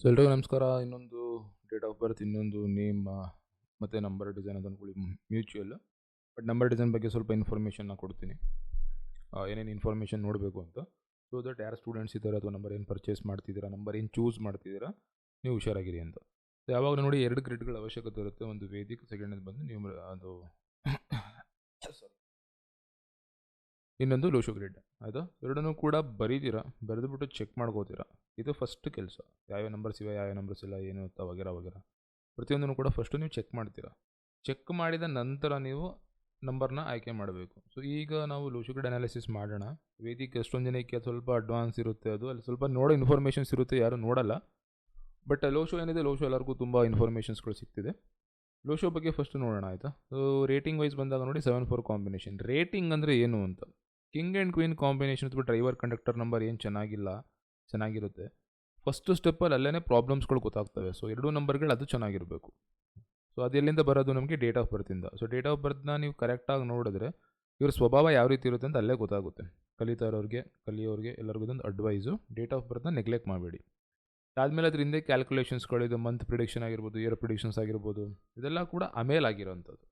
So ಎಲ್ರಿಗೂ ನಮಸ್ಕಾರ. ಇನ್ನೊಂದು ಡೇಟ್ ಆಫ್ ಬರ್ತ್ ಇನ್ನೊಂದು ನೇಮ್ ಮತ್ತು ನಂಬರ್ ಡಿಸೈನ್ ಅದನ್ನು ಕೊಡಿ ಮ್ಯೂಚುವಲ್ ಬಟ್ ನಂಬರ್ ಡಿಸೈನ್ ಬಗ್ಗೆ ಸ್ವಲ್ಪ ಇನ್ಫಾರ್ಮೇಷನ್ನ ಕೊಡ್ತೀನಿ. ಏನೇನು ಇನ್ಫಾರ್ಮೇಷನ್ ನೋಡಬೇಕು ಅಂತ. ಸೊ ದಟ್ ಯಾರು ಸ್ಟೂಡೆಂಟ್ಸ್ ಇದ್ದಾರೆ ಅಥವಾ ನಂಬರ್ ಏನು ಪರ್ಚೇಸ್ ಮಾಡ್ತಿದ್ದೀರಾ ನಂಬರ್ ಏನು ಚೂಸ್ ಮಾಡ್ತಿದ್ದೀರಾ ನೀವು ಹುಷಾರಾಗಿರಿ ಅಂತ. ಸೊ ಯಾವಾಗ ನೋಡಿ ಎರಡು ಗ್ರಿಡ್ಗಳ ಅವಶ್ಯಕತೆ ಇರುತ್ತೆ. ಒಂದು ವೇದಿಕ್ ಸೆಕೆಂಡ್ ಬಂದು ನೀವು ಅದು ಇನ್ನೊಂದು ಲೂಶು ಗ್ರಿಡ್. ಆಯಿತಾ? ಎರಡನ್ನೂ ಕೂಡ ಬರೀತೀರಾ? ಬರೆದುಬಿಟ್ಟು ಚೆಕ್ ಮಾಡ್ಕೋತೀರಾ? ಇದು ಫಸ್ಟ್ ಕೆಲಸ. ಯಾವ್ಯಾವ ನಂಬರ್ಸ್ ಇವೆ, ಯಾವ್ಯಾವ ನಂಬರ್ಸ್ ಇಲ್ಲ, ಏನು ಅಂತ ವಗೇರ ವಗೇರ. ಪ್ರತಿಯೊಂದನ್ನು ಕೂಡ ಫಸ್ಟು ನೀವು ಚೆಕ್ ಮಾಡ್ತೀರಾ? ಚೆಕ್ ಮಾಡಿದ ನಂತರ ನೀವು ನಂಬರ್ನ ಆಯ್ಕೆ ಮಾಡಬೇಕು. ಸೊ ಈಗ ನಾವು ಲೂಶು ಗ್ರಿಡ್ ಅನಾಲಿಸಿಸ್ ಮಾಡೋಣ. ವೇದಿಕ್ ಎಷ್ಟೊಂದು ಜನಕ್ಕೆ ಸ್ವಲ್ಪ ಅಡ್ವಾನ್ಸ್ ಇರುತ್ತೆ ಅದು, ಅಲ್ಲಿ ಸ್ವಲ್ಪ ನೋಡೋ ಇನ್ಫಾರ್ಮೇಷನ್ಸ್ ಇರುತ್ತೆ, ಯಾರು ನೋಡಲ್ಲ. ಬಟ್ ಲೋಶೋ ಏನಿದೆ, ಲೋಶೋ ಎಲ್ಲರಿಗೂ ತುಂಬ ಇನ್ಫಾರ್ಮೇಷನ್ಸ್ಗಳು ಸಿಗ್ತಿದೆ. ಲೋಶೋ ಬಗ್ಗೆ ಫಸ್ಟ್ ನೋಡೋಣ, ಆಯಿತಾ? ಸೊ ರೇಟಿಂಗ್ ವೈಸ್ ಬಂದಾಗ ನೋಡಿ ಸೆವೆನ್ ಫೋರ್ ಕಾಂಬಿನೇಷನ್ ರೇಟಿಂಗ್ ಅಂದರೆ ಏನು ಅಂತ? ಕಿಂಗ್ ಆ್ಯಂಡ್ ಕ್ವೀನ್ ಕಾಂಬಿನೇಷನ್ ಅಥವಾ ಡ್ರೈವರ್ ಕಂಡಕ್ಟರ್ ನಂಬರ್ ಏನು ಚೆನ್ನಾಗಿಲ್ಲ, ಚೆನ್ನಾಗಿರುತ್ತೆ. ಫಸ್ಟು ಸ್ಟೆಪ್ಪಲ್ಲಿ ಅಲ್ಲೇ ಪ್ರಾಬ್ಲಮ್ಸ್ಗಳು ಗೊತ್ತಾಗ್ತವೆ. ಸೊ ಎರಡೂ ನಂಬರ್ಗಳು ಅದು ಚೆನ್ನಾಗಿರಬೇಕು. ಸೊ ಅದೆಲ್ಲಿಂದ ಬರೋದು ನಮಗೆ ಡೇಟ್ ಆಫ್ ಬರ್ತಿಂದ ಸೊ ಡೇಟ್ ಆಫ್ ಬರ್ತ್ನ ನೀವು ಕರೆಕ್ಟಾಗಿ ನೋಡಿದ್ರೆ ಇವ್ರ ಸ್ವಭಾವ ಯಾವ ರೀತಿ ಇರುತ್ತೆ ಅಂತ ಅಲ್ಲೇ ಗೊತ್ತಾಗುತ್ತೆ. ಕಲಿತಾ ಇರೋರಿಗೆ, ಕಲಿಯೋರಿಗೆ ಎಲ್ಲರಿಗೂ ಒಂದು ಅಡ್ವೈಸು ಡೇಟ್ ಆಫ್ ಬರ್ತ್ನ ನೆಗ್ಲೆಕ್ಟ್ ಮಾಡಬೇಡಿ. ಅದಾದಮೇಲೆ ಅದ್ರ ಹಿಂದೆ ಕ್ಯಾಲ್ಕುಲೇಷನ್ಸ್ಗಳು ಇದು ಮಂತ್ ಪ್ರಿಡಿಕ್ಷನ್ ಆಗಿರ್ಬೋದು ಇಯರ್ ಪ್ರಿಡಿಕ್ಷನ್ಸ್ ಆಗಿರ್ಬೋದು, ಇದೆಲ್ಲ ಕೂಡ ಆಮೇಲೆ ಆಗಿರೋಂಥದ್ದು.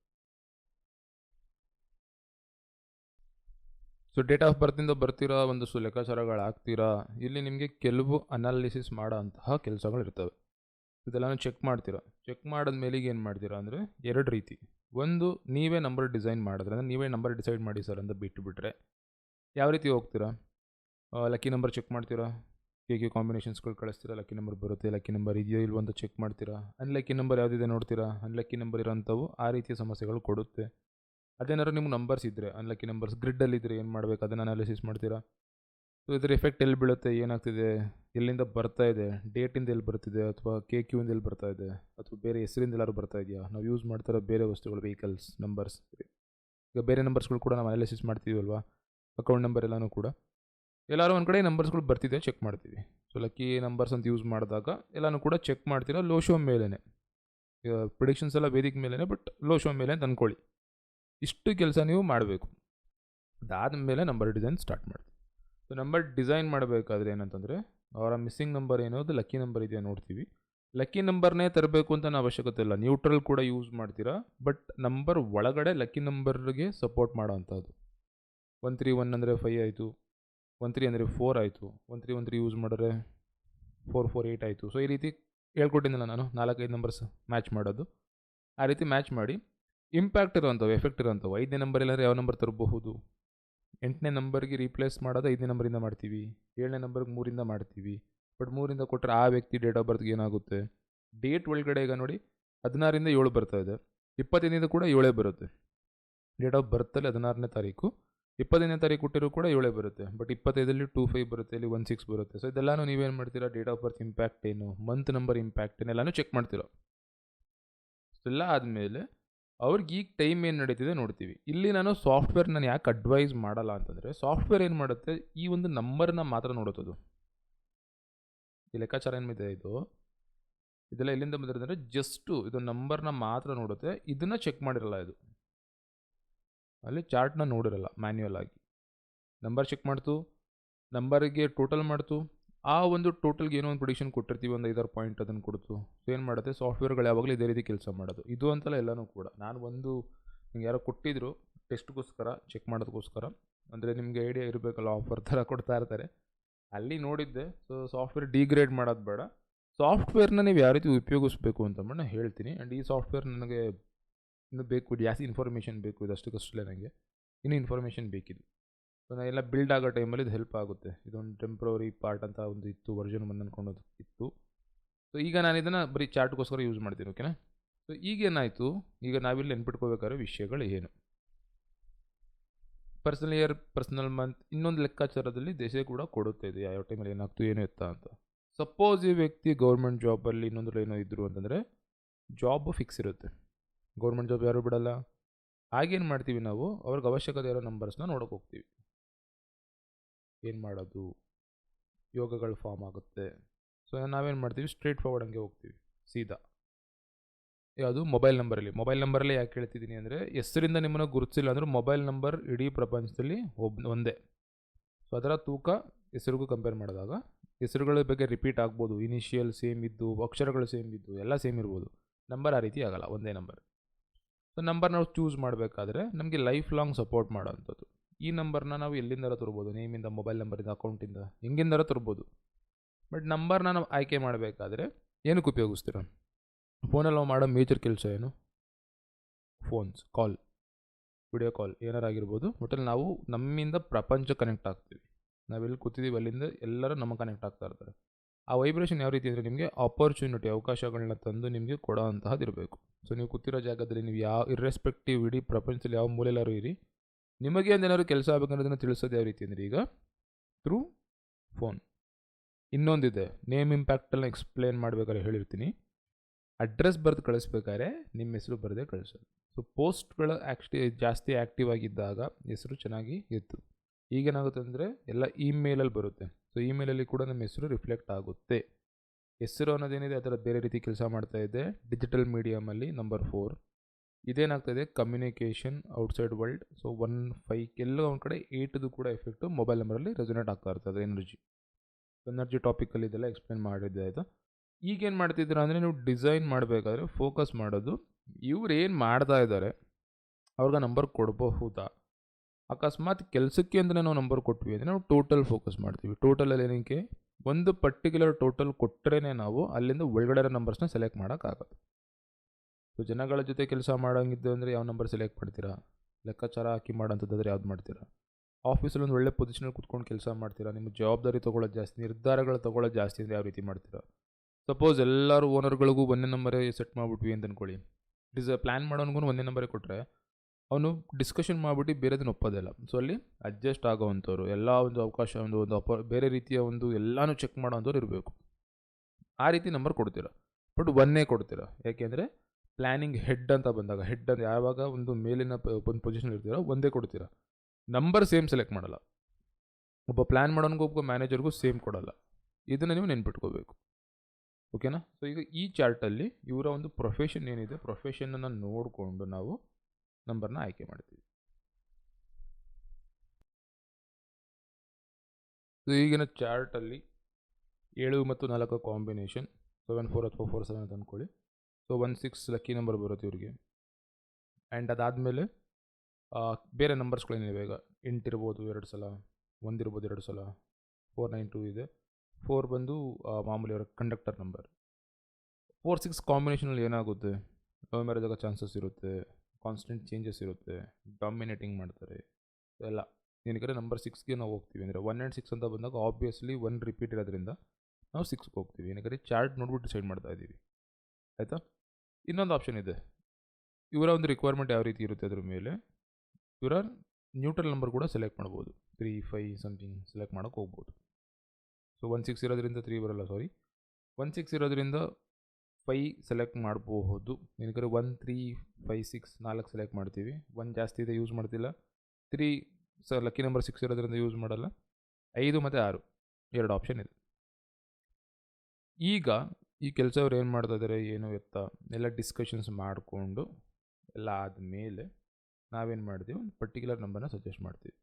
ಸೊ ಡೇಟ್ ಆಫ್ ಬರ್ತಿಂದ ಬರ್ತಿರೋ, ಒಂದು ಲೆಕ್ಕಾಚಾರಗಳು ಹಾಕ್ತೀರಾ ಇಲ್ಲಿ ನಿಮಗೆ ಕೆಲವು ಅನಾಲಿಸಿಸ್ ಮಾಡೋ ಅಂತಹ ಕೆಲಸಗಳು ಇರ್ತವೆ ಇದೆಲ್ಲನೂ ಚೆಕ್ ಮಾಡ್ತೀರಾ. ಚೆಕ್ ಮಾಡಿದ ಮೇಲೆ ಏನು ಮಾಡ್ತೀರಾ ಅಂದರೆ, ಎರಡು ರೀತಿ. ಒಂದು, ನೀವೇ ನಂಬರ್ ಡಿಸೈನ್ ಮಾಡಿದ್ರೆ, ಅಂದರೆ ನೀವೇ ನಂಬರ್ ಡಿಸೈಡ್ ಮಾಡಿ ಸರ್ ಅಂತ ಬಿಟ್ಟುಬಿಟ್ರೆ ಯಾವ ರೀತಿ ಹೋಗ್ತೀರಾ? ಲಕ್ಕಿ ನಂಬರ್ ಚೆಕ್ ಮಾಡ್ತೀರಾ? ಹೇಗೆ ಕಾಂಬಿನೇಷನ್ಸ್ಗಳು ಕಳಿಸ್ತೀರಾ ಲಕ್ಕಿ ನಂಬರ್ ಬರುತ್ತೆ ಲಕ್ಕಿ ನಂಬರ್ ಇದೆಯೋ ಇಲ್ವೋ ಅಂತ ಚೆಕ್ ಮಾಡ್ತೀರಾ? ಅನ್ಲಕ್ಕಿ ನಂಬರ್ ಯಾವುದಿದೆ ನೋಡ್ತೀರಾ? ಅನ್ಲಕ್ಕಿ ನಂಬರ್ ಇರೋಂಥವು ಆ ರೀತಿಯ ಸಮಸ್ಯೆಗಳು ಕೊಡುತ್ತೆ. ಅದೇನಾದ್ರು ನಿಮ್ಗೆ ನಂಬರ್ಸ್ ಇದ್ದರೆ ಅನ್ಲಕ್ಕಿ ನಂಬರ್ಸ್ ಗ್ರಿಡ್ಡಲ್ಲಿ ಇದ್ದರೆ ಏನು ಮಾಡಬೇಕು? ಅದನ್ನು ಅನಾಲಿಸಿಸ್ ಮಾಡ್ತೀರಾ? ಸೊ ಇದ್ರ ಎಫೆಕ್ಟ್ ಎಲ್ಲಿ ಬೀಳುತ್ತೆ? ಏನಾಗ್ತಿದೆ? ಎಲ್ಲಿಂದ ಬರ್ತಾ ಇದೆ? ಡೇಟಿಂದ ಎಲ್ಲಿ ಬರ್ತಿದೆ? ಅಥವಾ ಕೆ ಕ್ಯೂಯಿಂದ ಎಲ್ಲಿ ಬರ್ತಾ ಇದೆ? ಅಥವಾ ಬೇರೆ ಹೆಸರಿಂದ ಎಲ್ಲರೂ ಬರ್ತಾ ಇದೆಯಾ? ನಾವು ಯೂಸ್ ಮಾಡ್ತಿರೋ ಬೇರೆ ವಸ್ತುಗಳು ವೆಹಿಕಲ್ಸ್ ನಂಬರ್ಸ್ ಈಗ ಬೇರೆ ನಂಬರ್ಸ್ಗಳು ಕೂಡ ನಾವು ಅನಾಲಿಸಿಸ್ ಮಾಡ್ತೀವಲ್ವಾ ಅಕೌಂಟ್ ನಂಬರ್ ಎಲ್ಲನೂ ಕೂಡ. ಎಲ್ಲರೂ ಒಂದು ಕಡೆ ನಂಬರ್ಸ್ಗಳು ಬರ್ತಿದೆ ಚೆಕ್ ಮಾಡ್ತೀವಿ. ಸೊ ಲಕ್ಕಿ ನಂಬರ್ಸ್ ಅಂತ ಯೂಸ್ ಮಾಡಿದಾಗ ಎಲ್ಲನೂ ಕೂಡ ಚೆಕ್ ಮಾಡ್ತೀರಾ? ಲೋ ಶೋ ಮೇಲೇ ಪ್ರಿಡಿಕ್ಷನ್ಸ್ ಎಲ್ಲ ವೇದಿಕೆ ಮೇಲೇ ಬಟ್ ಲೋ ಶೋ ಮೇಲೆ ಅಂತ ಅಂದ್ಕೊಳ್ಳಿ ಇಷ್ಟು ಕೆಲಸ ನೀವು ಮಾಡಬೇಕು. ಅದಾದ ಮೇಲೆ ನಂಬರ್ ಡಿಸೈನ್ ಸ್ಟಾರ್ಟ್ ಮಾಡ್ತೀವಿ. ಸೊ ನಂಬರ್ ಡಿಸೈನ್ ಮಾಡಬೇಕಾದ್ರೆ ಏನಂತಂದರೆ, ಅವರ ಮಿಸ್ಸಿಂಗ್ ನಂಬರ್ ಏನೋದು ಲಕ್ಕಿ ನಂಬರ್ ಇದೆಯಾ ನೋಡ್ತೀವಿ. ಲಕ್ಕಿ ನಂಬರ್ನೇ ತರಬೇಕು ಅಂತ ಅವಶ್ಯಕತೆ ಇಲ್ಲ. ನ್ಯೂಟ್ರಲ್ ಕೂಡ ಯೂಸ್ ಮಾಡ್ತೀರಾ ಬಟ್ ನಂಬರ್ ಒಳಗಡೆ ಲಕ್ಕಿ ನಂಬರ್ಗೆ ಸಪೋರ್ಟ್ ಮಾಡೋ ಅಂಥದ್ದು ಒನ್ ತ್ರೀ ಒನ್ ಅಂದರೆ ಫೈ ಆಯಿತು. ಒನ್ ತ್ರೀ ಅಂದರೆ ಫೋರ್ ಆಯಿತು. One three one three use ಮಾಡಿದ್ರೆ ಫೋರ್ ಫೋರ್ ಏಯ್ಟ್ ಆಯಿತು. ಸೊ ಈ ರೀತಿ ಹೇಳ್ಕೊಟ್ಟಿದ್ದಲ್ಲ ನಾನು, ನಾಲ್ಕೈದು ನಂಬರ್ಸ್ ಮ್ಯಾಚ್ ಮಾಡೋದು. ಆ ರೀತಿ ಮ್ಯಾಚ್ ಮಾಡಿ ಇಂಪ್ಯಾಕ್ಟ್ ಇರುವಂಥವು ಎಫೆಕ್ಟ್ ಇರುವಂಥವು. ಐದನೇ ನಂಬರ್ ಇಲ್ಲಾಂದರೆ ಯಾವ ನಂಬರ್ ತರಬಹುದು? ಎಂಟನೇ ನಂಬರ್ಗೆ ರೀಪ್ಲೇಸ್ ಮಾಡೋದು ಐದನೇ ನಂಬರಿಂದ ಮಾಡ್ತೀವಿ. ಏಳನೇ ನಂಬರ್ಗೆ ಮೂರಿಂದ ಮಾಡ್ತೀವಿ. ಬಟ್ ಮೂರಿಂದ ಕೊಟ್ಟರೆ ಆ ವ್ಯಕ್ತಿ ಡೇಟ್ ಆಫ್ ಬರ್ತ್ಗೆ ಏನಾಗುತ್ತೆ? ಡೇಟ್ ಒಳಗಡೆ ಈಗ ನೋಡಿ ಹದಿನಾರಿಂದ ಏಳು ಬರ್ತಾ ಇದೆ. ಇಪ್ಪತ್ತೈದರಿಂದ ಕೂಡ ಏಳೇ ಬರುತ್ತೆ. ಡೇಟ್ ಆಫ್ ಬರ್ತಲ್ಲಿ ಹದಿನಾರನೇ ತಾರೀಕು, ಇಪ್ಪತ್ತೈದನೇ ತಾರೀಕು ಕೊಟ್ಟಿರೋ ಕೂಡ ಏಳೇ ಬರುತ್ತೆ. ಬಟ್ ಇಪ್ಪತ್ತೈದಲ್ಲಿ ಟೂ ಫೈವ್ ಬರುತ್ತೆ, ಇಲ್ಲಿ ಒನ್ ಸಿಕ್ಸ್ ಬರುತ್ತೆ. ಸೊ ಇದೆಲ್ಲನೂ ನೀವೇನು ಮಾಡ್ತೀರಾ? ಡೇಟ್ ಆಫ್ ಬರ್ತ್ ಇಂಪ್ಯಾಕ್ಟ್ ಏನು? ಮಂತ್ ನಂಬರ್ ಇಂಪ್ಯಾಕ್ಟ್ ಏನು ಎಲ್ಲನೂ ಚೆಕ್ ಮಾಡ್ತೀರಾ ಎಲ್ಲ ಆದಮೇಲೆ ಅವ್ರಿಗೆ ಈಗ ಟೈಮ್ ಏನು ನಡೀತಿದೆ ನೋಡ್ತೀವಿ. ಇಲ್ಲಿ ನಾನು ಸಾಫ್ಟ್ವೇರ್ ನಾನು ಯಾಕೆ ಅಡ್ವೈಸ್ ಮಾಡಲ್ಲ ಅಂತಂದರೆ, ಸಾಫ್ಟ್ವೇರ್ ಏನು ಮಾಡುತ್ತೆ, ಈ ಒಂದು ನಂಬರ್ನ ಮಾತ್ರ ನೋಡುತ್ತದು. ಈ ಲೆಕ್ಕಾಚಾರ ಏನಿದೆ ಇದು ಇದೆಲ್ಲ ಎಲ್ಲಿಂದ ಬಂದಿರೋದಂದರೆ ಜಸ್ಟು ಇದು ನಂಬರ್ನ ಮಾತ್ರ ನೋಡುತ್ತೆ, ಇದನ್ನು ಚೆಕ್ ಮಾಡಿರಲ್ಲ ಇದು. ಅಲ್ಲಿ ಚಾರ್ಟ್ನ ನೋಡಿರಲ್ಲ ಮ್ಯಾನ್ಯುಯಲ್ ಆಗಿ. ನಂಬರ್ ಚೆಕ್ ಮಾಡ್ತು, ನಂಬರಿಗೆ ಟೋಟಲ್ ಮಾಡ್ತು ಆ ಒಂದು ಟೋಟಲ್ಗೆ ಏನೋ ಒಂದು ಪ್ರೊಡಿಕ್ಷನ್ ಕೊಟ್ಟಿರ್ತೀವಿ, ಒಂದು ಐದಾರು ಪಾಯಿಂಟ್ ಅದನ್ನು ಕೊಡ್ತು. ಸೊ ಏನು ಮಾಡುತ್ತೆ? ಸಾಫ್ಟ್ವೇರ್ಗಳು ಯಾವಾಗಲೂ ಇದೇ ರೀತಿ ಕೆಲಸ ಮಾಡೋದು. ಇದು ಅಂತಲ್ಲ ಎಲ್ಲನೂ ಕೂಡ. ನಾನು ಒಂದು ನಿಮ್ಗೆ ಯಾರೋ ಕೊಟ್ಟಿದ್ರು ಟೆಸ್ಟ್ಗೋಸ್ಕರ ಚೆಕ್ ಮಾಡೋದಕ್ಕೋಸ್ಕರ ಅಂದರೆ ನಿಮಗೆ ಐಡಿಯಾ ಇರಬೇಕಲ್ಲ ಆಫರ್ ಥರ ಕೊಡ್ತಾ ಇರ್ತಾರೆ. ಅಲ್ಲಿ ನೋಡಿದ್ದೆ. ಸೊ ಸಾಫ್ಟ್ವೇರ್ ಡಿಗ್ರೇಡ್ ಮಾಡೋದು ಬೇಡ. ಸಾಫ್ಟ್ವೇರ್ನ ನೀವು ಯಾವ ರೀತಿ ಉಪಯೋಗಿಸ್ಬೇಕು ಅಂತ ನಾನು ಹೇಳ್ತೀನಿ. ಆ್ಯಂಡ್ ಈ ಸಾಫ್ಟ್ವೇರ್ ನನಗೆ ಇನ್ನೂ ಬೇಕು, ಜಾಸ್ತಿ ಇನ್ಫಾರ್ಮೇಷನ್ ಬೇಕು ಇದಷ್ಟಕ್ಕಷ್ಟೇ ನನಗೆ ಇನ್ನೂ ಇನ್ಫಾರ್ಮೇಷನ್ ಬೇಕಿದ್ದು ಸೊ ಎಲ್ಲ ಬಿಲ್ಡ್ ಆಗೋ ಟೈಮಲ್ಲಿ ಇದು ಹೆಲ್ಪ್ ಆಗುತ್ತೆ. ಇದೊಂದು ಟೆಂಪ್ರವರಿ ಪಾರ್ಟ್ ಅಂತ ಒಂದು ಇತ್ತು ವರ್ಷನ್ ಬಂದು ಅಂದ್ಕೊಂಡು ಇತ್ತು. ಸೊ ಈಗ ನಾನು ಇದನ್ನು ಬರೀ ಚಾರ್ಟ್ಗೋಸ್ಕರ ಯೂಸ್ ಮಾಡ್ತೀನಿ ಓಕೆನಾ ಸೊ ಈಗೇನಾಯಿತು ಈಗ ನಾವಿಲ್ಲಿ ನೆನ್ಪಿಟ್ಕೋಬೇಕಾದ್ರೆ ವಿಷಯಗಳು ಏನು? ಪರ್ಸನಲ್ ಇಯರ್ ಪರ್ಸನಲ್ ಮಂತ್ ಇನ್ನೊಂದು ಲೆಕ್ಕಾಚಾರದಲ್ಲಿ ದೇಶ ಕೂಡ ಕೊಡುತ್ತೆ ಇದು. ಯಾವ ಟೈಮಲ್ಲಿ ಏನಾಗ್ತು, ಏನು ಎತ್ತ ಅಂತ. ಸಪೋಸ್ ಈ ವ್ಯಕ್ತಿ ಗೌರ್ಮೆಂಟ್ ಜಾಬಲ್ಲಿ ಇನ್ನೊಂದು ಏನೋ ಇದ್ದರು ಅಂತಂದರೆ ಜಾಬ್ ಫಿಕ್ಸ್ ಇರುತ್ತೆ. ಗೌರ್ಮೆಂಟ್ ಜಾಬ್ ಯಾರೂ ಬಿಡಲ್ಲ? ಆಗೇನು ಮಾಡ್ತೀವಿ ನಾವು? ಅವ್ರಿಗೆ ಅವಶ್ಯಕತೆ ಇರೋ ನಂಬರ್ಸ್ನ ನೋಡೋಕೆ ಹೋಗ್ತೀವಿ. ಏನು ಮಾಡೋದು? ಯೋಗಗಳು ಫಾರ್ಮ್ ಆಗುತ್ತೆ. ಸೊ ನಾವೇನು ಮಾಡ್ತೀವಿ? ಸ್ಟ್ರೇಟ್ ಫಾರ್ವರ್ಡ್ ಹಂಗೆ ಹೋಗ್ತೀವಿ, ಸೀದಾ. ಯಾವುದು ಮೊಬೈಲ್ ನಂಬರಲ್ಲಿ ಮೊಬೈಲ್ ನಂಬರಲ್ಲೇ ಯಾಕೆ ಹೇಳ್ತಿದ್ದೀನಿ ಅಂದರೆ, ಹೆಸರಿಂದ ನಿಮ್ಮನ್ನು ಗುರುತಿಸಿಲ್ಲ ಅಂದರೆ ಮೊಬೈಲ್ ನಂಬರ್ ಇಡೀ ಪ್ರಪಂಚದಲ್ಲಿ ಒಬ್, ಒಂದೇ. ಸೊ ಅದರ ತೂಕ ಹೆಸರಿಗೂ ಕಂಪೇರ್ ಮಾಡಿದಾಗ, ಹೆಸರುಗಳ ಬಗ್ಗೆ ರಿಪೀಟ್ ಆಗ್ಬೋದು. ಇನಿಷಿಯಲ್ ಸೇಮ್ ಇದ್ದು, ಅಕ್ಷರಗಳು ಸೇಮ್ ಇದ್ದು, ಎಲ್ಲ ಸೇಮ್ ಇರ್ಬೋದು. ನಂಬರ್ ಆ ರೀತಿ ಆಗಲ್ಲ, ಒಂದೇ ನಂಬರ್ ಸೊ ನಂಬರ್ ನಾವು ಚೂಸ್ ಮಾಡಬೇಕಾದ್ರೆ, ನಮಗೆ ಲೈಫ್ ಲಾಂಗ್ ಸಪೋರ್ಟ್ ಮಾಡೋವಂಥದ್ದು ಈ ನಂಬರ್ನ ನಾವು ಎಲ್ಲಿಂದಾರ ತರ್ಬೋದು? ನೇಮಿಂದ, ಮೊಬೈಲ್ ನಂಬರಿಂದ, ಅಕೌಂಟಿಂದ? ಹೆಂಗಿಂದಾರ ತರ್ಬೋದು? ಬಟ್ ನಂಬರ್ನ ನಾವು ಆಯ್ಕೆ ಮಾಡಬೇಕಾದ್ರೆ ಏನಕ್ಕೆ ಉಪಯೋಗಿಸ್ತೀರ? ಫೋನಲ್ಲಿ ನಾವು ಮಾಡೋ ಮೇಜರ್ ಕೆಲಸ ಏನು? ಫೋನ್ಸ್ ಕಾಲ್ ವಿಡಿಯೋ ಕಾಲ್ ಏನಾರಾಗಿರ್ಬೋದು ಒಟ್ಟಲ್ಲಿ ನಾವು ನಮ್ಮಿಂದ ಪ್ರಪಂಚ ಕನೆಕ್ಟ್ ಆಗ್ತೀವಿ. ನಾವೆಲ್ಲಿ ಕೂತಿದ್ದೀವಿ ಅಲ್ಲಿಂದ ಎಲ್ಲರೂ ನಮ್ಮ ಕನೆಕ್ಟ್ ಆಗ್ತಾ ಇರ್ತಾರೆ. ಆ ವೈಬ್ರೇಷನ್ ಯಾವ ರೀತಿ ಅಂದರೆ ನಿಮಗೆ ಆಪರ್ಚುನಿಟಿ ಅವಕಾಶಗಳನ್ನ ತಂದು ನಿಮಗೆ ಕೊಡೋ ಅಂತಹದ್ದು ಇರಬೇಕು ಸೊ ನೀವು ಕೂತಿರೋ ಜಾಗದಲ್ಲಿ ನೀವು ಯಾವ ಇರ್ರೆಸ್ಪೆಕ್ಟಿವ್ ಇಡೀ ಪ್ರಪಂಚದಲ್ಲಿ ಯಾವ ಮೂಲೆಯಲ್ಲಾರು ಇರಿ. ನಿಮಗೆ ಒಂದೇನಾದ್ರು ಕೆಲಸ ಆಗಬೇಕನ್ನೋದನ್ನು ತಿಳಿಸೋದು ಯಾವ ರೀತಿ ಅಂದರೆ ಈಗ ಥ್ರೂ ಫೋನ್ ಇನ್ನೊಂದಿದೆ ನೇಮ್ ಇಂಪ್ಯಾಕ್ಟಲ್ಲಿ ಎಕ್ಸ್ಪ್ಲೇನ್ ಮಾಡ್ಬೇಕಾದ್ರೆ ಹೇಳಿರ್ತೀನಿ. ಅಡ್ರೆಸ್ ಬರೆದು ಕಳಿಸ್ಬೇಕಾದ್ರೆ ನಿಮ್ಮ ಹೆಸರು ಬರದೇ ಕಳಿಸೋದು. ಸೊ ಪೋಸ್ಟ್ಗಳು ಆ್ಯಕ್ಟಿ ಜಾಸ್ತಿ ಆ್ಯಕ್ಟಿವ್ ಆಗಿದ್ದಾಗ ಹೆಸರು ಚೆನ್ನಾಗಿ ಇತ್ತು. ಈಗೇನಾಗುತ್ತೆ ಅಂದರೆ ಎಲ್ಲ ಇಮೇಲಲ್ಲಿ ಬರುತ್ತೆ. ಸೊ ಇಮೇಲಲ್ಲಿ ಕೂಡ ನಮ್ಮ ಹೆಸರು ರಿಫ್ಲೆಕ್ಟ್ ಆಗುತ್ತೆ. ಹೆಸರು ಅನ್ನೋದೇನಿದೆ ಅದರ ಬೇರೆ ರೀತಿ ಕೆಲಸ ಮಾಡ್ತಾ ಇದೆ. ಡಿಜಿಟಲ್ ಮೀಡಿಯಮಲ್ಲಿ number four ಇದೇನಾಗ್ತಾಯಿದೆ communication outside world so one five ಎಲ್ಲ ಒಂದು ಕಡೆ ಏಯ್ಟದು ಕೂಡ ಎಫೆಕ್ಟು ಮೊಬೈಲ್ ನಂಬರಲ್ಲಿ ರೆಸೊನೇಟ್ ಆಗ್ತಾ ಇರ್ತದೆ ಎನರ್ಜಿ ಎನರ್ಜಿ ಟಾಪಿಕಲ್ಲಿ ಇದೆಲ್ಲ ಎಕ್ಸ್ಪ್ಲೇನ್ ಮಾಡಿದ್ದೆ ಆಯಿತು? ಈಗೇನು ಮಾಡ್ತಿದ್ದೀರಾ ಅಂದರೆ ನೀವು ಡಿಸೈನ್ ಮಾಡಬೇಕಾದ್ರೆ ಫೋಕಸ್ ಮಾಡೋದು. ಇವ್ರು ಏನು ಮಾಡ್ತಾ ಇದ್ದಾರೆ ಅವ್ರಿಗೆ ನಂಬರ್ ಕೊಡಬಹುದಾ? ಅಕಸ್ಮಾತ್ ಕೆಲಸಕ್ಕೆ ಅಂದರೆ ನಾವು ನಂಬರ್ ಕೊಟ್ವಿ ಅಂದರೆ ನಾವು ಟೋಟಲ್ ಫೋಕಸ್ ಮಾಡ್ತೀವಿ. ಟೋಟಲಲ್ಲಿ ಏನಕ್ಕೆ? ಒಂದು ಪರ್ಟಿಕ್ಯುಲರ್ ಟೋಟಲ್ ಕೊಟ್ಟರೆ ನಾವು ಅಲ್ಲಿಂದ ಒಳಗಡೆ ನಂಬರ್ಸ್ನ ಸೆಲೆಕ್ಟ್ ಮಾಡೋಕ್ಕಾಗತ್ತೆ ಸೊ ಜನಗಳ ಜೊತೆ ಕೆಲಸ ಮಾಡೋಂಗಿದ್ದು ಅಂದರೆ ಯಾವ ನಂಬರ್ ಸೆಲೆಕ್ಟ್ ಮಾಡ್ತೀರಾ? ಲೆಕ್ಕಾಚಾರ ಹಾಕಿ ಮಾಡೋಂಥದ್ದಾದ್ರೆ ಯಾವ್ದು ಮಾಡ್ತೀರಾ? ಆಫೀಸಲ್ಲಿ ಒಂದು ಒಳ್ಳೆ ಪೊಸಿಷನಲ್ಲಿ ಕುತ್ಕೊಂಡು ಕೆಲಸ ಮಾಡ್ತೀರಾ? ನಿಮ್ಮ ಜವಾಬ್ದಾರಿ ತೊಗೊಳ್ಳೋದು ಜಾಸ್ತಿ, ನಿರ್ಧಾರಗಳು ತೊಗೊಳ್ಳೋದು ಜಾಸ್ತಿ ಅಂದರೆ ಯಾವ ರೀತಿ ಮಾಡ್ತೀರಾ? ಸಪೋಸ್ ಎಲ್ಲರೂ ಓನರ್ಗಳಿಗೂ ಒಂದೇ ನಂಬರೇ ಸೆಟ್ ಮಾಡಿಬಿಟ್ವಿ ಅಂತ ಅಂದ್ಕೊಳ್ಳಿ ಡಿಸ್ ಪ್ಲ್ಯಾನ್ ಮಾಡೋನ್ಗೂ ಒಂದೇ ನಂಬರೇ ಕೊಟ್ಟರೆ ಅವನು ಡಿಸ್ಕಷನ್ ಮಾಡಿಬಿಟ್ಟು ಬೇರೆದನ್ನ ಒಪ್ಪೋದಿಲ್ಲ. ಸೊ ಅಲ್ಲಿ ಅಡ್ಜಸ್ಟ್ ಆಗೋವಂಥವ್ರು, ಎಲ್ಲ ಒಂದು ಅವಕಾಶ, ಒಂದು ಒಂದು ಅಪ, ಬೇರೆ ರೀತಿಯ ಒಂದು ಎಲ್ಲನೂ ಚೆಕ್ ಮಾಡೋವಂಥವ್ರು ಇರಬೇಕು. ಆ ರೀತಿ ನಂಬರ್ ಕೊಡ್ತೀರ? ಬಟ್ ಒನ್ನೇ ಕೊಡ್ತೀರ? ಯಾಕೆಂದರೆ ಪ್ಲ್ಯಾನಿಂಗ್ ಹೆಡ್ ಅಂತ ಬಂದಾಗ, ಹೆಡ್ ಅಂತ ಯಾವಾಗ ಒಂದು ಮೇಲಿನ ಒಂದು ಪೊಸಿಷನ್ ಇರ್ತೀರೋ ಒಂದೇ ಕೊಡ್ತೀರಾ. ನಂಬರ್ ಸೇಮ್ ಸೆಲೆಕ್ಟ್ ಮಾಡಲ್ಲ. ಒಬ್ಬ ಪ್ಲ್ಯಾನ್ ಮಾಡೋನ್ಗೂ ಒಬ್ಬ ಮ್ಯಾನೇಜರ್ಗೂ ಸೇಮ್ ಕೊಡಲ್ಲ. ಇದನ್ನು ನೀವು ನೆನ್ಪಿಟ್ಕೋಬೇಕು. ಓಕೆನಾ? ಸೊ ಈಗ ಈ ಚಾರ್ಟಲ್ಲಿ ಇವರ ಒಂದು ಪ್ರೊಫೆಷನ್ ಏನಿದೆ ಪ್ರೊಫೆಷನನ್ನು ನೋಡಿಕೊಂಡು ನಾವು ನಂಬರ್ನ ಆಯ್ಕೆ ಮಾಡ್ತೀವಿ. ಸೊ ಈಗಿನ ಚಾರ್ಟಲ್ಲಿ ಏಳು ಮತ್ತು ನಾಲ್ಕು ಕಾಂಬಿನೇಷನ್ ಸೆವೆನ್ ಫೋರ್ ಅಥವಾ ಫೋರ್ ಸೆವೆನ್ ಅಂತ ಅಂದ್ಕೊಳ್ಳಿ so one six lucky number ಬರುತ್ತೆ ಇವರಿಗೆ. ಆ್ಯಂಡ್ ಅದಾದಮೇಲೆ ಬೇರೆ ನಂಬರ್ಸ್ಗಳೇನಿವೆ ಈಗ? ಎಂಟಿರ್ಬೋದು ಎರಡು ಸಲ ಒಂದಿರ್ಬೋದು ಎರಡು ಸಲ ಫೋರ್ ನೈನ್ ಟೂ ಇದೆ. ಫೋರ್ ಬಂದು ಮಾಮೂಲಿ ಅವರ ಕಂಡಕ್ಟರ್ ನಂಬರ್ ಫೋರ್ ಸಿಕ್ಸ್ ಕಾಂಬಿನೇಷನಲ್ಲಿ ಏನಾಗುತ್ತೆ? ಲವ್ ಮ್ಯಾರೇಜ್ ಆಗೋ ಚಾನ್ಸಸ್ ಇರುತ್ತೆ ಕಾನ್ಸ್ಟೆಂಟ್ ಚೇಂಜಸ್ ಇರುತ್ತೆ ಡಾಮಿನೇಟಿಂಗ್ ಮಾಡ್ತಾರೆ, ಎಲ್ಲ. ಏನಕ್ಕೆ ನಂಬರ್ ಸಿಕ್ಸ್ಗೆ ನಾವು ಹೋಗ್ತೀವಿ. ಅಂದರೆ ಒನ್ ಆ್ಯಂಡ್ ಸಿಕ್ಸ್ ಅಂತ ಬಂದಾಗ ಆಬ್ವಿಯಸ್ಲಿ ಒನ್ ರಿಪೀಟ್ ಇರೋದ್ರಿಂದ ನಾವು ಸಿಕ್ಸ್ಗೆ ಹೋಗ್ತೀವಿ. ಏನಕ್ಕೆ ಚಾರ್ಟ್ ನೋಡ್ಬಿಟ್ಟು ಡಿಸೈಡ್ ಮಾಡ್ತಾ ಇದ್ದೀವಿ. ಆಯಿತಾ? ಇನ್ನೊಂದು ಆಪ್ಷನ್ ಇದೆ. ಇವರ ಒಂದು ರಿಕ್ವೈರ್ಮೆಂಟ್ ಯಾವ ರೀತಿ ಇರುತ್ತೆ ಅದ್ರ ಮೇಲೆ? ಇವರ ನ್ಯೂಟ್ರಲ್ ನಂಬರ್ ಕೂಡ ಸೆಲೆಕ್ಟ್ ಮಾಡ್ಬೋದು. ತ್ರೀ ಫೈ ಸಮಥಿಂಗ್ ಸೆಲೆಕ್ಟ್ ಮಾಡೋಕ್ಕೆ ಹೋಗ್ಬೋದು. ಸೊ ಒನ್ ಸಿಕ್ಸ್ ಇರೋದ್ರಿಂದ ತ್ರೀ ಬರಲ್ಲ ಸಾರಿ ಒನ್ ಸಿಕ್ಸ್ ಇರೋದ್ರಿಂದ ಫೈ ಸೆಲೆಕ್ಟ್ ಮಾಡಬಹುದು ಏನಕ್ಕೆ ಒನ್ ತ್ರೀ ಫೈ ಸಿಕ್ಸ್ ನಾಲ್ಕು ಸೆಲೆಕ್ಟ್ ಮಾಡ್ತೀವಿ. ಒನ್ ಜಾಸ್ತಿ ಇದೆ ಯೂಸ್ ಮಾಡ್ತಿಲ್ಲ. ತ್ರೀ ಸ ಲಕ್ಕಿ ನಂಬರ್ ಸಿಕ್ಸ್ ಇರೋದ್ರಿಂದ ಯೂಸ್ ಮಾಡಲ್ಲ. ಐದು ಮತ್ತು ಆರು, ಎರಡು ಆಪ್ಷನ್ ಇದೆ. ಈಗ ಈ ಕೆಲಸ ಅವ್ರು ಏನು ಮಾಡ್ತಾ ಇದ್ದಾರೆ ಏನು ಎತ್ತ ಎಲ್ಲ ಡಿಸ್ಕಷನ್ಸ್ ಮಾಡಿಕೊಂಡು, ಎಲ್ಲ ಆದಮೇಲೆ ನಾವೇನು ಮಾಡ್ತೀವಿ? ಒಂದು ಪರ್ಟಿಕ್ಯುಲರ್ ನಂಬರ್ನ ಸಜೆಸ್ಟ್ ಮಾಡ್ತೀವಿ.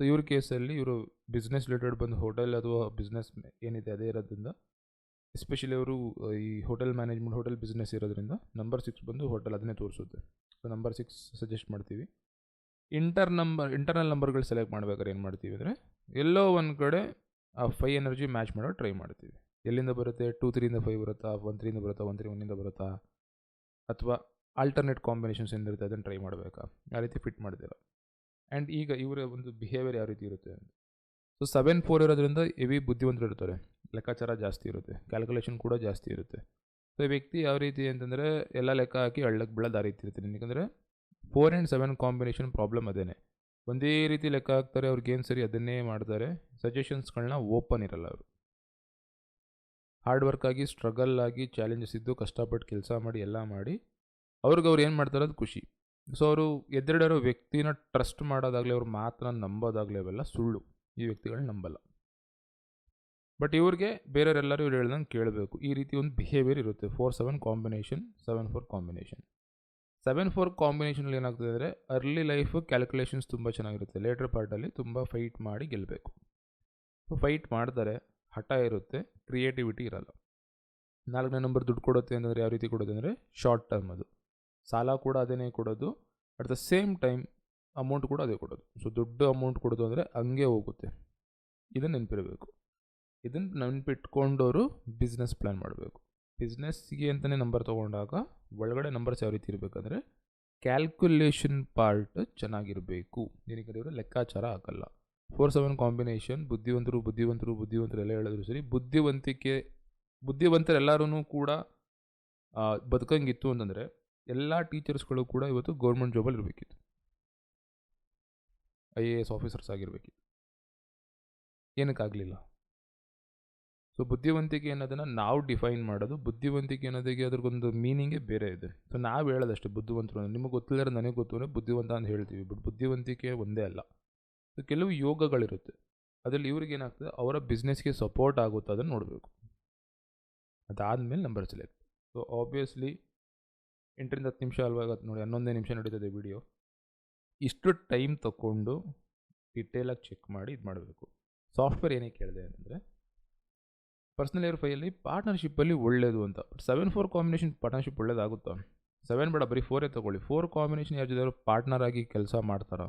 ಸೊ ಇವ್ರ ಕೇಸಲ್ಲಿ ಇವರು ಬಿಸ್ನೆಸ್ ರಿಲೇಟೆಡ್ ಬಂದು ಹೋಟೆಲ್ ಅಥವಾ ಬಿಸ್ನೆಸ್ ಏನಿದೆ, ಅದೇ ಇರೋದ್ರಿಂದ ಎಸ್ಪೆಷಲಿ ಅವರು ಈ ಹೋಟೆಲ್ ಮ್ಯಾನೇಜ್ಮೆಂಟ್ ಹೋಟೆಲ್ ಬಿಸ್ನೆಸ್ ಇರೋದ್ರಿಂದ ನಂಬರ್ ಸಿಕ್ಸ್ ಬಂದು ಹೋಟೆಲ್ ಅದನ್ನೇ ತೋರಿಸುತ್ತೆ. ಸೊ ನಂಬರ್ ಸಿಕ್ಸ್ ಸಜೆಸ್ಟ್ ಮಾಡ್ತೀವಿ. ಇಂಟರ್ ನಂಬರ್ ಇಂಟರ್ನಲ್ ನಂಬರ್ಗಳು ಸೆಲೆಕ್ಟ್ ಮಾಡ್ಬೇಕಾದ್ರೆ ಏನು ಮಾಡ್ತೀವಿ ಅಂದರೆ, ಎಲ್ಲೋ ಒಂದು ಕಡೆ ಆ ಫೈ ಎನರ್ಜಿ ಮ್ಯಾಚ್ ಮಾಡೋ ಟ್ರೈ ಮಾಡ್ತೀವಿ. ಎಲ್ಲಿಂದ ಬರುತ್ತೆ? ಟೂ ತ್ರೀಯಿಂದ ಫೈವ್ ಬರುತ್ತಾ? ಒನ್ ತ್ರೀಯಿಂದ ಬರುತ್ತಾ? ಒನ್ ತ್ರೀ ಒನ್ನಿಂದ ಬರುತ್ತಾ? ಅಥವಾ ಆಲ್ಟರ್ನೇಟ್ ಕಾಂಬಿನೇಷನ್ಸ್ ಏನಿರುತ್ತೆ ಅದನ್ನು ಟ್ರೈ ಮಾಡಬೇಕಾ? ಯಾವ ರೀತಿ ಫಿಟ್ ಮಾಡ್ತೀರ? ಆ್ಯಂಡ್ ಈಗ ಇವರ ಒಂದು ಬಿಹೇವಿಯರ್ ಯಾವ ರೀತಿ ಇರುತ್ತೆ ಸೊ ಸೆವೆನ್ ಫೋರ್ ಇರೋದ್ರಿಂದ ಹೆವಿ ಬುದ್ಧಿವಂತರು ಇರ್ತಾರೆ. ಲೆಕ್ಕಾಚಾರ ಜಾಸ್ತಿ ಇರುತ್ತೆ. ಕ್ಯಾಲ್ಕುಲೇಷನ್ ಕೂಡ ಜಾಸ್ತಿ ಇರುತ್ತೆ. ಸೊ ಈ ವ್ಯಕ್ತಿ ಯಾವ ರೀತಿ ಅಂತಂದರೆ ಎಲ್ಲ ಲೆಕ್ಕ ಹಾಕಿ ಹಳ್ಳಕ್ಕೆ ಬೀಳೋ ದಾರಿ ಇರ್ತೀನಿ ಯಾಕಂದರೆ four and seven combination problem ಅದೇನೆ. ಒಂದೇ ರೀತಿ ಲೆಕ್ಕ ಹಾಕ್ತಾರೆ ಅವ್ರಿಗೇನು ಸರಿ ಅದನ್ನೇ ಮಾಡ್ತಾರೆ. ಸಜೆಷನ್ಸ್ಗಳನ್ನ ಓಪನ್ ಇರಲ್ಲ ಅವರು. ಹಾರ್ಡ್ ಆಗಿ ಸ್ಟ್ರಗಲ್ ಆಗಿ ಚಾಲೆಂಜಸ್ ಇದ್ದು, ಕಷ್ಟಪಟ್ಟು ಕೆಲಸ ಮಾಡಿ, ಎಲ್ಲ ಮಾಡಿ, ಅವ್ರಿಗೆ ಅವ್ರು ಏನು ಮಾಡ್ತಾರೆ ಅದು ಖುಷಿ. ಸೊ ಅವರು ಎದುರಿಡೋ ವ್ಯಕ್ತಿನ ಟ್ರಸ್ಟ್ ಮಾಡೋದಾಗಲಿ, ಅವ್ರ ಮಾತನ್ನ ನಂಬೋದಾಗಲಿ, ಅವೆಲ್ಲ ಸುಳ್ಳು. ಈ ವ್ಯಕ್ತಿಗಳನ್ನ ನಂಬಲ್ಲ. ಬಟ್ ಇವ್ರಿಗೆ ಬೇರೆಯವರೆಲ್ಲರೂ ಇವ್ರು ಹೇಳ್ದಂಗೆ ಕೇಳಬೇಕು. ಈ ರೀತಿ ಒಂದು ಬಿಹೇವಿಯರ್ ಇರುತ್ತೆ. Four seven combination seven four combination seven four ಕಾಂಬಿನೇಷನಲ್ಲಿ ಏನಾಗ್ತದೆ ಅಂದರೆ ಅರ್ಲಿ ಲೈಫ್ ಕ್ಯಾಲ್ಕುಲೇಷನ್ಸ್ ತುಂಬ ಚೆನ್ನಾಗಿರುತ್ತೆ. ಲೇಟರ್ ಪಾರ್ಟಲ್ಲಿ ತುಂಬ ಫೈಟ್ ಮಾಡಿ ಗೆಲ್ಲಬೇಕು ಫೈಟ್ ಮಾಡ್ತಾರೆ. ಹಠ ಇರುತ್ತೆ ಕ್ರಿಯೇಟಿವಿಟಿ ಇರಲ್ಲ. ನಾಲ್ಕನೇ ನಂಬರ್ ದುಡ್ಡು ಕೊಡುತ್ತೆ ಅಂತಂದರೆ ಯಾವ ರೀತಿ ಕೊಡೋದು ಅಂದರೆ ಶಾರ್ಟ್ ಟರ್ಮ್ ಅದು. ಸಾಲ ಕೂಡ ಅದನ್ನೇ ಕೊಡೋದು at the same time amount ಕೂಡ ಅದೇ ಕೊಡೋದು. ಸೊ ದೊಡ್ಡ ಅಮೌಂಟ್ ಕೊಡೋದು ಅಂದರೆ ಹಂಗೆ ಹೋಗುತ್ತೆ. ಇದನ್ನು ನೆನಪಿರಬೇಕು. ಇದನ್ನು ನೆನಪಿಟ್ಕೊಂಡವರು ಬಿಸ್ನೆಸ್ ಪ್ಲ್ಯಾನ್ ಮಾಡಬೇಕು. ಬಿಸ್ನೆಸ್ಗೆ ಅಂತಲೇ ನಂಬರ್ ತೊಗೊಂಡಾಗ ಒಳಗಡೆ ನಂಬರ್ಸ್ ಯಾವ ರೀತಿ ಇರಬೇಕಂದ್ರೆ ಕ್ಯಾಲ್ಕುಲೇಷನ್ ಪಾರ್ಟ್ ಚೆನ್ನಾಗಿರಬೇಕು. ಏನಕ್ಕೆ ಲೆಕ್ಕಾಚಾರ ಹಾಕಲ್ಲ ಫೋರ್ ಸೆವೆನ್ ಕಾಂಬಿನೇಷನ್, ಬುದ್ಧಿವಂತರು ಬುದ್ಧಿವಂತರು ಬುದ್ಧಿವಂತರು ಎಲ್ಲ ಹೇಳಿದ್ರು ಸರಿ. ಬುದ್ಧಿವಂತಿಕೆ ಬುದ್ಧಿವಂತರೆಲ್ಲರೂ ಕೂಡ ಬದುಕಂಗಿತ್ತು ಅಂತಂದರೆ ಎಲ್ಲ ಟೀಚರ್ಸ್ಗಳು ಕೂಡ ಇವತ್ತು ಗೌರ್ಮೆಂಟ್ ಜಾಬಲ್ಲಿ ಇರಬೇಕಿತ್ತು. ಐ ಎ ಎಸ್ ಆಫೀಸರ್ಸ್ ಆಗಿರಬೇಕಿತ್ತು. ಏನಕ್ಕಾಗಲಿಲ್ಲ. ಸೊ, ಬುದ್ಧಿವಂತಿಕೆ ಅನ್ನೋದನ್ನು ನಾವು ಡಿಫೈನ್ ಮಾಡೋದು, ಬುದ್ಧಿವಂತಿಕೆ ಅನ್ನೋದಕ್ಕೆ ಅದ್ರಗೊಂದು ಮೀನಿಂಗೇ ಬೇರೆ ಇದೆ. ಸೊ, ನಾವು ಹೇಳೋದಷ್ಟೇ ಬುದ್ಧಿವಂತರು ನಿಮಗೆ ಗೊತ್ತಿಲ್ಲದ್ರೆ ನನಗೆ ಗೊತ್ತು ಅಂದರೆ ಬುದ್ಧಿವಂತ ಅಂತ ಹೇಳ್ತೀವಿ, ಬಟ್ ಬುದ್ಧಿವಂತಿಕೆ ಒಂದೇ ಅಲ್ಲ. ಕೆಲವು ಯೋಗಗಳಿರುತ್ತೆ. ಅದರಲ್ಲಿ ಇವ್ರಿಗೆ ಏನಾಗ್ತದೆ? ಅವರ ಬಿಸ್ನೆಸ್ಗೆ ಸಪೋರ್ಟ್ ಆಗುತ್ತೆ ಅದನ್ನು ನೋಡಬೇಕು. ಅದಾದಮೇಲೆ ನಂಬರ್ ಸೆಲೆಕ್ಟ್ ಸೊ ಆಬ್ವಿಯಸ್ಲಿ ಎಂಟರಿಂದ ಹತ್ತು ನಿಮಿಷ ಅಲ್ವಾಗ ನೋಡಿ, ಹನ್ನೊಂದೇ ನಿಮಿಷ ನಡೀತದೆ ವಿಡಿಯೋ ಇಷ್ಟು ಟೈಮ್ ತಗೊಂಡು ಡಿಟೇಲಾಗಿ ಚೆಕ್ ಮಾಡಿ ಇದು ಮಾಡಬೇಕು. ಸಾಫ್ಟ್ವೇರ್ ಏನೇ ಕೇಳಿದೆ ಅಂದರೆ ಪರ್ಸ್ನಲ್ ಇಯರ್ ಫೈಯಲ್ಲಿ ಪಾರ್ಟ್ನರ್ಶಿಪ್ಪಲ್ಲಿ ಒಳ್ಳೆಯದು ಅಂತ. But seven four combination partnership ಒಳ್ಳೇದಾಗುತ್ತಾ? Seven ಬೇಡ, ಬರೀ ಫೋರೇ ತೊಗೊಳ್ಳಿ. ಫೋರ್ ಕಾಂಬಿನೇಷನ್ ಯಾರು ಪಾರ್ಟ್ನರ್ ಆಗಿ ಕೆಲಸ ಮಾಡ್ತಾರಾ?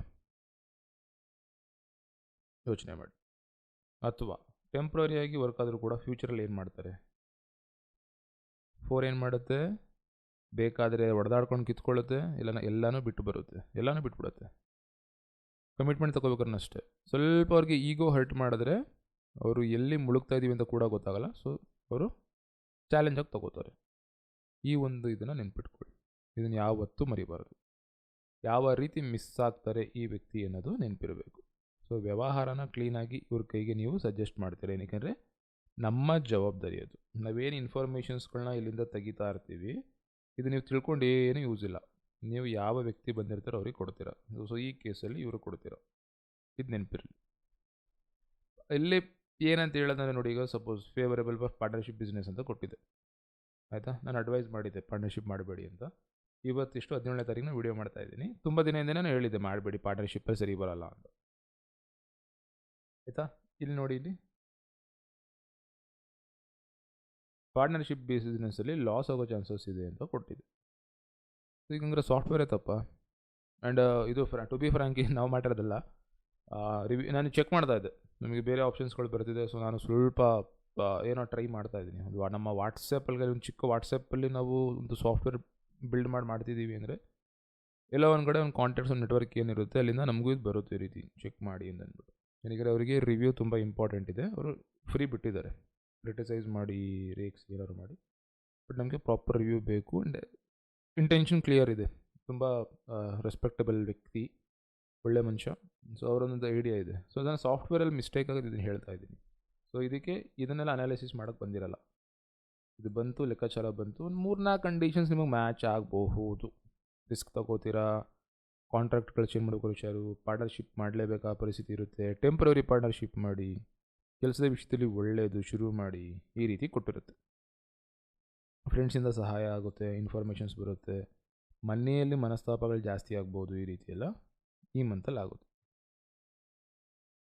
ಯೋಚನೆ ಮಾಡಿ. ಅಥವಾ ಟೆಂಪ್ರರಿಯಾಗಿ ವರ್ಕ್ ಆದರೂ ಕೂಡ ಫ್ಯೂಚರಲ್ಲಿ ಏನು ಮಾಡ್ತಾರೆ? ಫೋರ್ ಏನು ಮಾಡುತ್ತೆ? ಬೇಕಾದರೆ ಒಡೆದಾಡ್ಕೊಂಡು ಕಿತ್ಕೊಳ್ಳುತ್ತೆ ಇಲ್ಲ ಎಲ್ಲನೂ ಬಿಟ್ಟು ಬರುತ್ತೆ, ಎಲ್ಲನೂ ಬಿಟ್ಬಿಡುತ್ತೆ. ಕಮಿಟ್ಮೆಂಟ್ ಅಷ್ಟೇ ಸ್ವಲ್ಪ ಅವ್ರಿಗೆ ಈಗೋ ಹರ್ಟ್ ಮಾಡಿದ್ರೆ ಅವರು ಎಲ್ಲಿ ಮುಳುಗ್ತಾ ಇದ್ದೀವಿ ಅಂತ ಕೂಡ ಗೊತ್ತಾಗಲ್ಲ ಸೊ ಅವರು ಚಾಲೆಂಜಾಗಿ ತೊಗೋತಾರೆ. ಈ ಒಂದು ಇದನ್ನು ನೆನ್ಪಿಟ್ಕೊಳ್ಳಿ. ಇದನ್ನು ಯಾವತ್ತೂ ಮರಿಬಾರದು. ಯಾವ ರೀತಿ ಮಿಸ್ ಆಗ್ತಾರೆ ಈ ವ್ಯಕ್ತಿ ಅನ್ನೋದು ನೆನಪಿರಬೇಕು. ಸೊ ವ್ಯವಹಾರನ ಕ್ಲೀನಾಗಿ ಇವ್ರ ಕೈಗೆ ನೀವು ಸಜೆಸ್ಟ್ ಮಾಡ್ತೀರ. ಏನಕ್ಕೆ ನಮ್ಮ ಜವಾಬ್ದಾರಿ ಅದು. ನಾವೇನು ಇನ್ಫಾರ್ಮೇಷನ್ಸ್ಗಳನ್ನ ಇಲ್ಲಿಂದ ತೆಗಿತಾ ಇರ್ತೀವಿ, ಇದು ನೀವು ತಿಳ್ಕೊಂಡು ಏನು ಯೂಸ್ ಇಲ್ಲ. ನೀವು ಯಾವ ವ್ಯಕ್ತಿ ಬಂದಿರ್ತಾರೋ ಅವ್ರಿಗೆ ಕೊಡ್ತೀರ. ಸೊ ಈ ಕೇಸಲ್ಲಿ ಇವರು ಕೊಡ್ತೀರ. ಇದು ನೆನಪಿರಲಿ. ಇಲ್ಲಿ ಏನಂತ ಹೇಳೋದಂದ್ರೆ ನೋಡಿ, ಈಗ suppose favourable for partnership business ಅಂತ ಕೊಟ್ಟಿದೆ ಆಯಿತಾ? ನಾನು ಅಡ್ವೈಸ್ ಮಾಡಿದ್ದೆ ಪಾರ್ಟ್ನರ್ಶಿಪ್ ಮಾಡಬೇಡಿ ಅಂತ. ಇವತ್ತಿಷ್ಟು ಹದಿನೇಳನೇ ತಾರೀಕಿನ ವೀಡಿಯೋ ಮಾಡ್ತಾ ಇದ್ದೀನಿ. ತುಂಬ ದಿನದಿಂದ ನಾನು ಹೇಳಿದ್ದೆ, ಮಾಡಬೇಡಿ ಪಾರ್ಟ್ನರ್ಶಿಪ್ಪಲ್ಲಿ ಸರಿ ಬರಲ್ಲ ಅಂತ. ಆಯಿತಾ? ಇಲ್ಲಿ ನೋಡಿ ಇಲ್ಲಿ. ಪಾರ್ಟ್ನರ್ಶಿಪ್ ಬಿಸ್ನೆಸ್ಸಲ್ಲಿ ಲಾಸ್ ಆಗೋ ಚಾನ್ಸಸ್ ಇದೆ ಅಂತ ಕೊಟ್ಟಿದೆ. ಈಗ ಹಂಗಾರೆ ಸಾಫ್ಟ್ವೇರ್ ತಪ್ಪ? ಆ್ಯಂಡ್ ಇದು ಫ್ರಾ ಟು ಬಿ ಫ್ರಾಂಕಿ ನಾವು ಮಾಡಿರೋದಲ್ಲ ರಿವ್ಯೂ ನಾನು ಚೆಕ್ ಮಾಡ್ತಾ ಇದ್ದೆ. ನಮಗೆ ಬೇರೆ ಆಪ್ಷನ್ಸ್ಗಳು ಬರ್ತಿದೆ. ಸೊ ನಾನು ಸ್ವಲ್ಪ ಏನೋ ಟ್ರೈ ಮಾಡ್ತಾ ಇದ್ದೀನಿ. ಒಂದು ನಮ್ಮ ವಾಟ್ಸಪ್ಪಲ್ಲಿ ಒಂದು ಚಿಕ್ಕ ವಾಟ್ಸಪ್ಪಲ್ಲಿ ನಾವು ಒಂದು ಸಾಫ್ಟ್ವೇರ್ ಬಿಲ್ಡ್ ಮಾಡಿ, ಮಾಡ್ತಿದ್ದೀವಿ ಅಂದರೆ, ಎಲ್ಲ ಒಂದು ಕಡೆ ಒಂದು ಕಾಂಟ್ಯಾಕ್ಟ್ಸ್ ಒಂದು ನೆಟ್ವರ್ಕ್ ಏನಿರುತ್ತೆ, ಅಲ್ಲಿಂದ ನಮಗೂ ಇದು ಬರುತ್ತೆ ರೀತಿ. ಚೆಕ್ ಮಾಡಿ ಅಂತ ಅಂದ್ಬಿಟ್ಟು. ಏನಿದ್ರೆ ಅವರಿಗೆ ರಿವ್ಯೂ ತುಂಬ ಇಂಪಾರ್ಟೆಂಟ್ ಇದೆ. ಅವರು ಫ್ರೀ ಬಿಟ್ಟಿದ್ದಾರೆ. ಕ್ರಿಟಿಸೈಸ್ ಮಾಡಿ ರೇಕ್ಸ್ ಏನಾದ್ರು ಮಾಡಿ. ಬಟ್ ನಮಗೆ ಪ್ರಾಪರ್ ರಿವ್ಯೂ ಬೇಕು ಆ್ಯಂಡ್ ಇಂಟೆನ್ಷನ್ ಕ್ಲಿಯರ್ ಇದೆ. ತುಂಬ ರೆಸ್ಪೆಕ್ಟಬಲ್ ವ್ಯಕ್ತಿ, ಒಳ್ಳೆ ಮನುಷ್ಯ. ಸೊ ಅವರೊಂದು ಐಡಿಯಾ ಇದೆ. ಸೊ ಅದನ್ನು ಸಾಫ್ಟ್ವೇರಲ್ಲಿ ಮಿಸ್ಟೇಕ್ ಆಗೋದು ಇದನ್ನು ಹೇಳ್ತಾ ಇದ್ದೀನಿ. ಸೊ ಇದಕ್ಕೆ ಇದನ್ನೆಲ್ಲ ಅನಾಲಿಸಿಸ್ ಮಾಡೋಕ್ಕೆ ಬಂದಿರಲ್ಲ. ಇದು ಬಂತು, ಲೆಕ್ಕಾಚಾರ ಬಂತು. ಒಂದು ಮೂರ್ನಾಲ್ಕು ಕಂಡೀಷನ್ಸ್ ನಿಮಗೆ ಮ್ಯಾಚ್ ಆಗಬಹುದು. ರಿಸ್ಕ್ ತಗೋತೀರಾ? ಕಾಂಟ್ರಾಕ್ಟ್ಗಳು ಚೇಂಜ್ ಮಾಡೋಕೆ ಹುಷಾರು ಪಾರ್ಟ್ನರ್ಶಿಪ್ ಮಾಡಲೇಬೇಕಾ ಪರಿಸ್ಥಿತಿ ಇರುತ್ತೆ. ಟೆಂಪ್ರರಿ ಪಾರ್ಟ್ನರ್ಶಿಪ್ ಮಾಡಿ, ಕೆಲಸದ ವಿಷಯದಲ್ಲಿ ಒಳ್ಳೆಯದು ಶುರು ಮಾಡಿ ಈ ರೀತಿ ಕೊಟ್ಟಿರುತ್ತೆ. ಫ್ರೆಂಡ್ಸಿಂದ ಸಹಾಯ ಆಗುತ್ತೆ ಇನ್ಫಾರ್ಮೇಷನ್ಸ್ ಬರುತ್ತೆ. ಮನೆಯಲ್ಲಿ ಮನಸ್ತಾಪಗಳು ಜಾಸ್ತಿ ಆಗ್ಬೋದು ಈ ರೀತಿ ಎಲ್ಲ ಈ ಮಂತಲ್ಲಿ ಆಗುತ್ತೆ.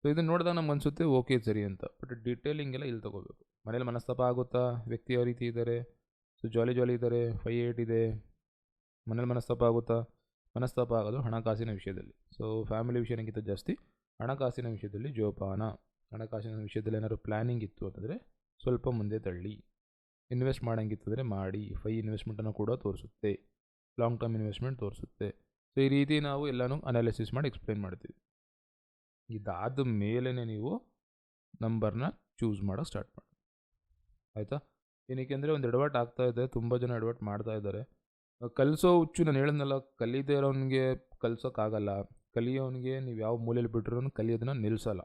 ಸೊ ಇದನ್ನು ನೋಡಿದಾಗ ನಮ್ಗೆ ಅನಿಸುತ್ತೆ ಓಕೆ ಸರಿ ಅಂತ. ಬಟ್ ಡೀಟೇಲಿಂಗ್ ಎಲ್ಲ ಇಲ್ಲಿ ತೊಗೋಬೇಕು. ಮನೇಲಿ ಮನಸ್ತಾಪ ಆಗುತ್ತಾ? ವ್ಯಕ್ತಿ ಯಾವ ರೀತಿ ಇದ್ದಾರೆ? ಸೊ ಜಾಲಿ ಜಾಲಿ ಇದ್ದಾರೆ ಫೈ ಏಟ್ ಇದೆ. ಮನೇಲಿ ಮನಸ್ತಾಪ ಆಗುತ್ತಾ? ಮನಸ್ತಾಪ ಆಗೋದು ಹಣಕಾಸಿನ ವಿಷಯದಲ್ಲಿ. ಸೊ ಫ್ಯಾಮಿಲಿ ವಿಷಯಕ್ಕಿಂತ ಜಾಸ್ತಿ ಹಣಕಾಸಿನ ವಿಷಯದಲ್ಲಿ ಜೋಪಾನ. ಹಣಕಾಸಿನ ವಿಷಯದಲ್ಲಿ ಏನಾದ್ರು ಪ್ಲ್ಯಾನಿಂಗ್ ಇತ್ತು ಅಂತಂದರೆ ಸ್ವಲ್ಪ ಮುಂದೆ ತಳ್ಳಿ. ಇನ್ವೆಸ್ಟ್ ಮಾಡೋಂಗಿತ್ತಂದರೆ ಮಾಡಿ. ಫೈ ಇನ್ವೆಸ್ಟ್ಮೆಂಟನ್ನು ಕೂಡ ತೋರಿಸುತ್ತೆ. ಲಾಂಗ್ ಟರ್ಮ್ ಇನ್ವೆಸ್ಟ್ಮೆಂಟ್ ತೋರಿಸುತ್ತೆ. ಸೊ ಈ ರೀತಿ ನಾವು ಎಲ್ಲನೂ ಅನಾಲಿಸಿಸ್ ಮಾಡಿ ಎಕ್ಸ್ಪ್ಲೈನ್ ಮಾಡ್ತೀವಿ. ಇದಾದ ಮೇಲೇ ನೀವು ನಂಬರ್ನ ಚೂಸ್ ಮಾಡೋಕ್ಕೆ ಸ್ಟಾರ್ಟ್ ಮಾಡಿ. ಆಯಿತಾ? ಏನಕ್ಕೆ ಅಂದರೆ ಒಂದು ಎಡವಟ್ ಆಗ್ತಾ ಇದೆ. ತುಂಬ ಜನ ಎಡವಟ್ ಮಾಡ್ತಾ ಇದ್ದಾರೆ. ಕಲಿಸೋ ಹುಚ್ಚು ನಾನು ಹೇಳಿದ್ನಲ್ಲ ಕಲಿಯದೇ ಇರೋನಿಗೆ ಕಲಿಸೋಕ್ಕಾಗಲ್ಲ ಕಲಿಯೋನಿಗೆ ನೀವು ಯಾವ ಮೂಲೆಯಲ್ಲಿ ಬಿಟ್ಟಿರೋನು ಕಲಿಯೋದನ್ನ ನಿಲ್ಲಿಸಲ್ಲ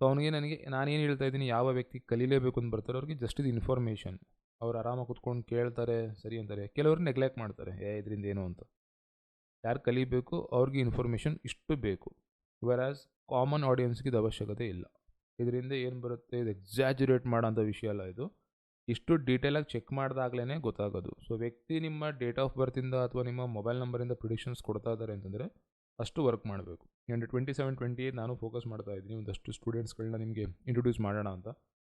ಸೊ ಅವನಿಗೆ ನನಗೆ, ನಾನೇನು ಹೇಳ್ತಾ ಇದ್ದೀನಿ, ಯಾವ ವ್ಯಕ್ತಿ ಕಲೀಲೇಬೇಕು ಅಂತ ಬರ್ತಾರೆ, ಅವ್ರಿಗೆ ಜಸ್ಟ್ ಇದು ಇನ್ಫಾರ್ಮೇಷನ್ ಅವ್ರು ಆರಾಮಾಗಿ ಕುತ್ಕೊಂಡು ಕೇಳ್ತಾರೆ, ಸರಿ ಅಂತಾರೆ. ಕೆಲವರು ನೆಗ್ಲೆಕ್ಟ್ ಮಾಡ್ತಾರೆ, ಏ, ಇದರಿಂದ ಏನು ಅಂತ. ಯಾರು ಕಲಿಬೇಕು, ಅವ್ರಿಗೆ ಇನ್ಫಾರ್ಮೇಷನ್ ಇಷ್ಟು ಬೇಕು. ವೆರಾಸ್ ಕಾಮನ್ ಆಡಿಯನ್ಸ್ಗೆ ಇದು ಅವಶ್ಯಕತೆ ಇಲ್ಲ. ಇದರಿಂದ ಏನು ಬರುತ್ತೆ, ಇದು ಎಕ್ಸಾಜುರೇಟ್ ಮಾಡೋಂಥ ವಿಷಯ ಅಲ್ಲ ಇದು. ಇಷ್ಟು ಡೀಟೇಲಾಗಿ ಚೆಕ್ ಮಾಡಿದಾಗಲೇ ಗೊತ್ತಾಗೋದು. ಸೊ ವ್ಯಕ್ತಿ ನಿಮ್ಮ ಡೇಟ್ ಆಫ್ ಬರ್ತಿಂದ ಅಥವಾ ನಿಮ್ಮ ಮೊಬೈಲ್ ನಂಬರಿಂದ ಪ್ರಿಡಿಕ್ಷನ್ಸ್ ಕೊಡ್ತಾ ಇದ್ದಾರೆ ಅಂತಂದರೆ ಅಷ್ಟು ವರ್ಕ್ ಮಾಡಬೇಕು. And twenty seven twenty eight ನಾನು ಫೋಕಸ್ ಮಾಡ್ತಾ ಇದ್ದೀನಿ. ಒಂದಷ್ಟು ಸ್ಟೂಡೆಂಟ್ಸ್ಗಳನ್ನ ನಿಮಗೆ ಇಂಟ್ರೊಡ್ಯೂಸ್ ಮಾಡೋಣ ಅಂತ.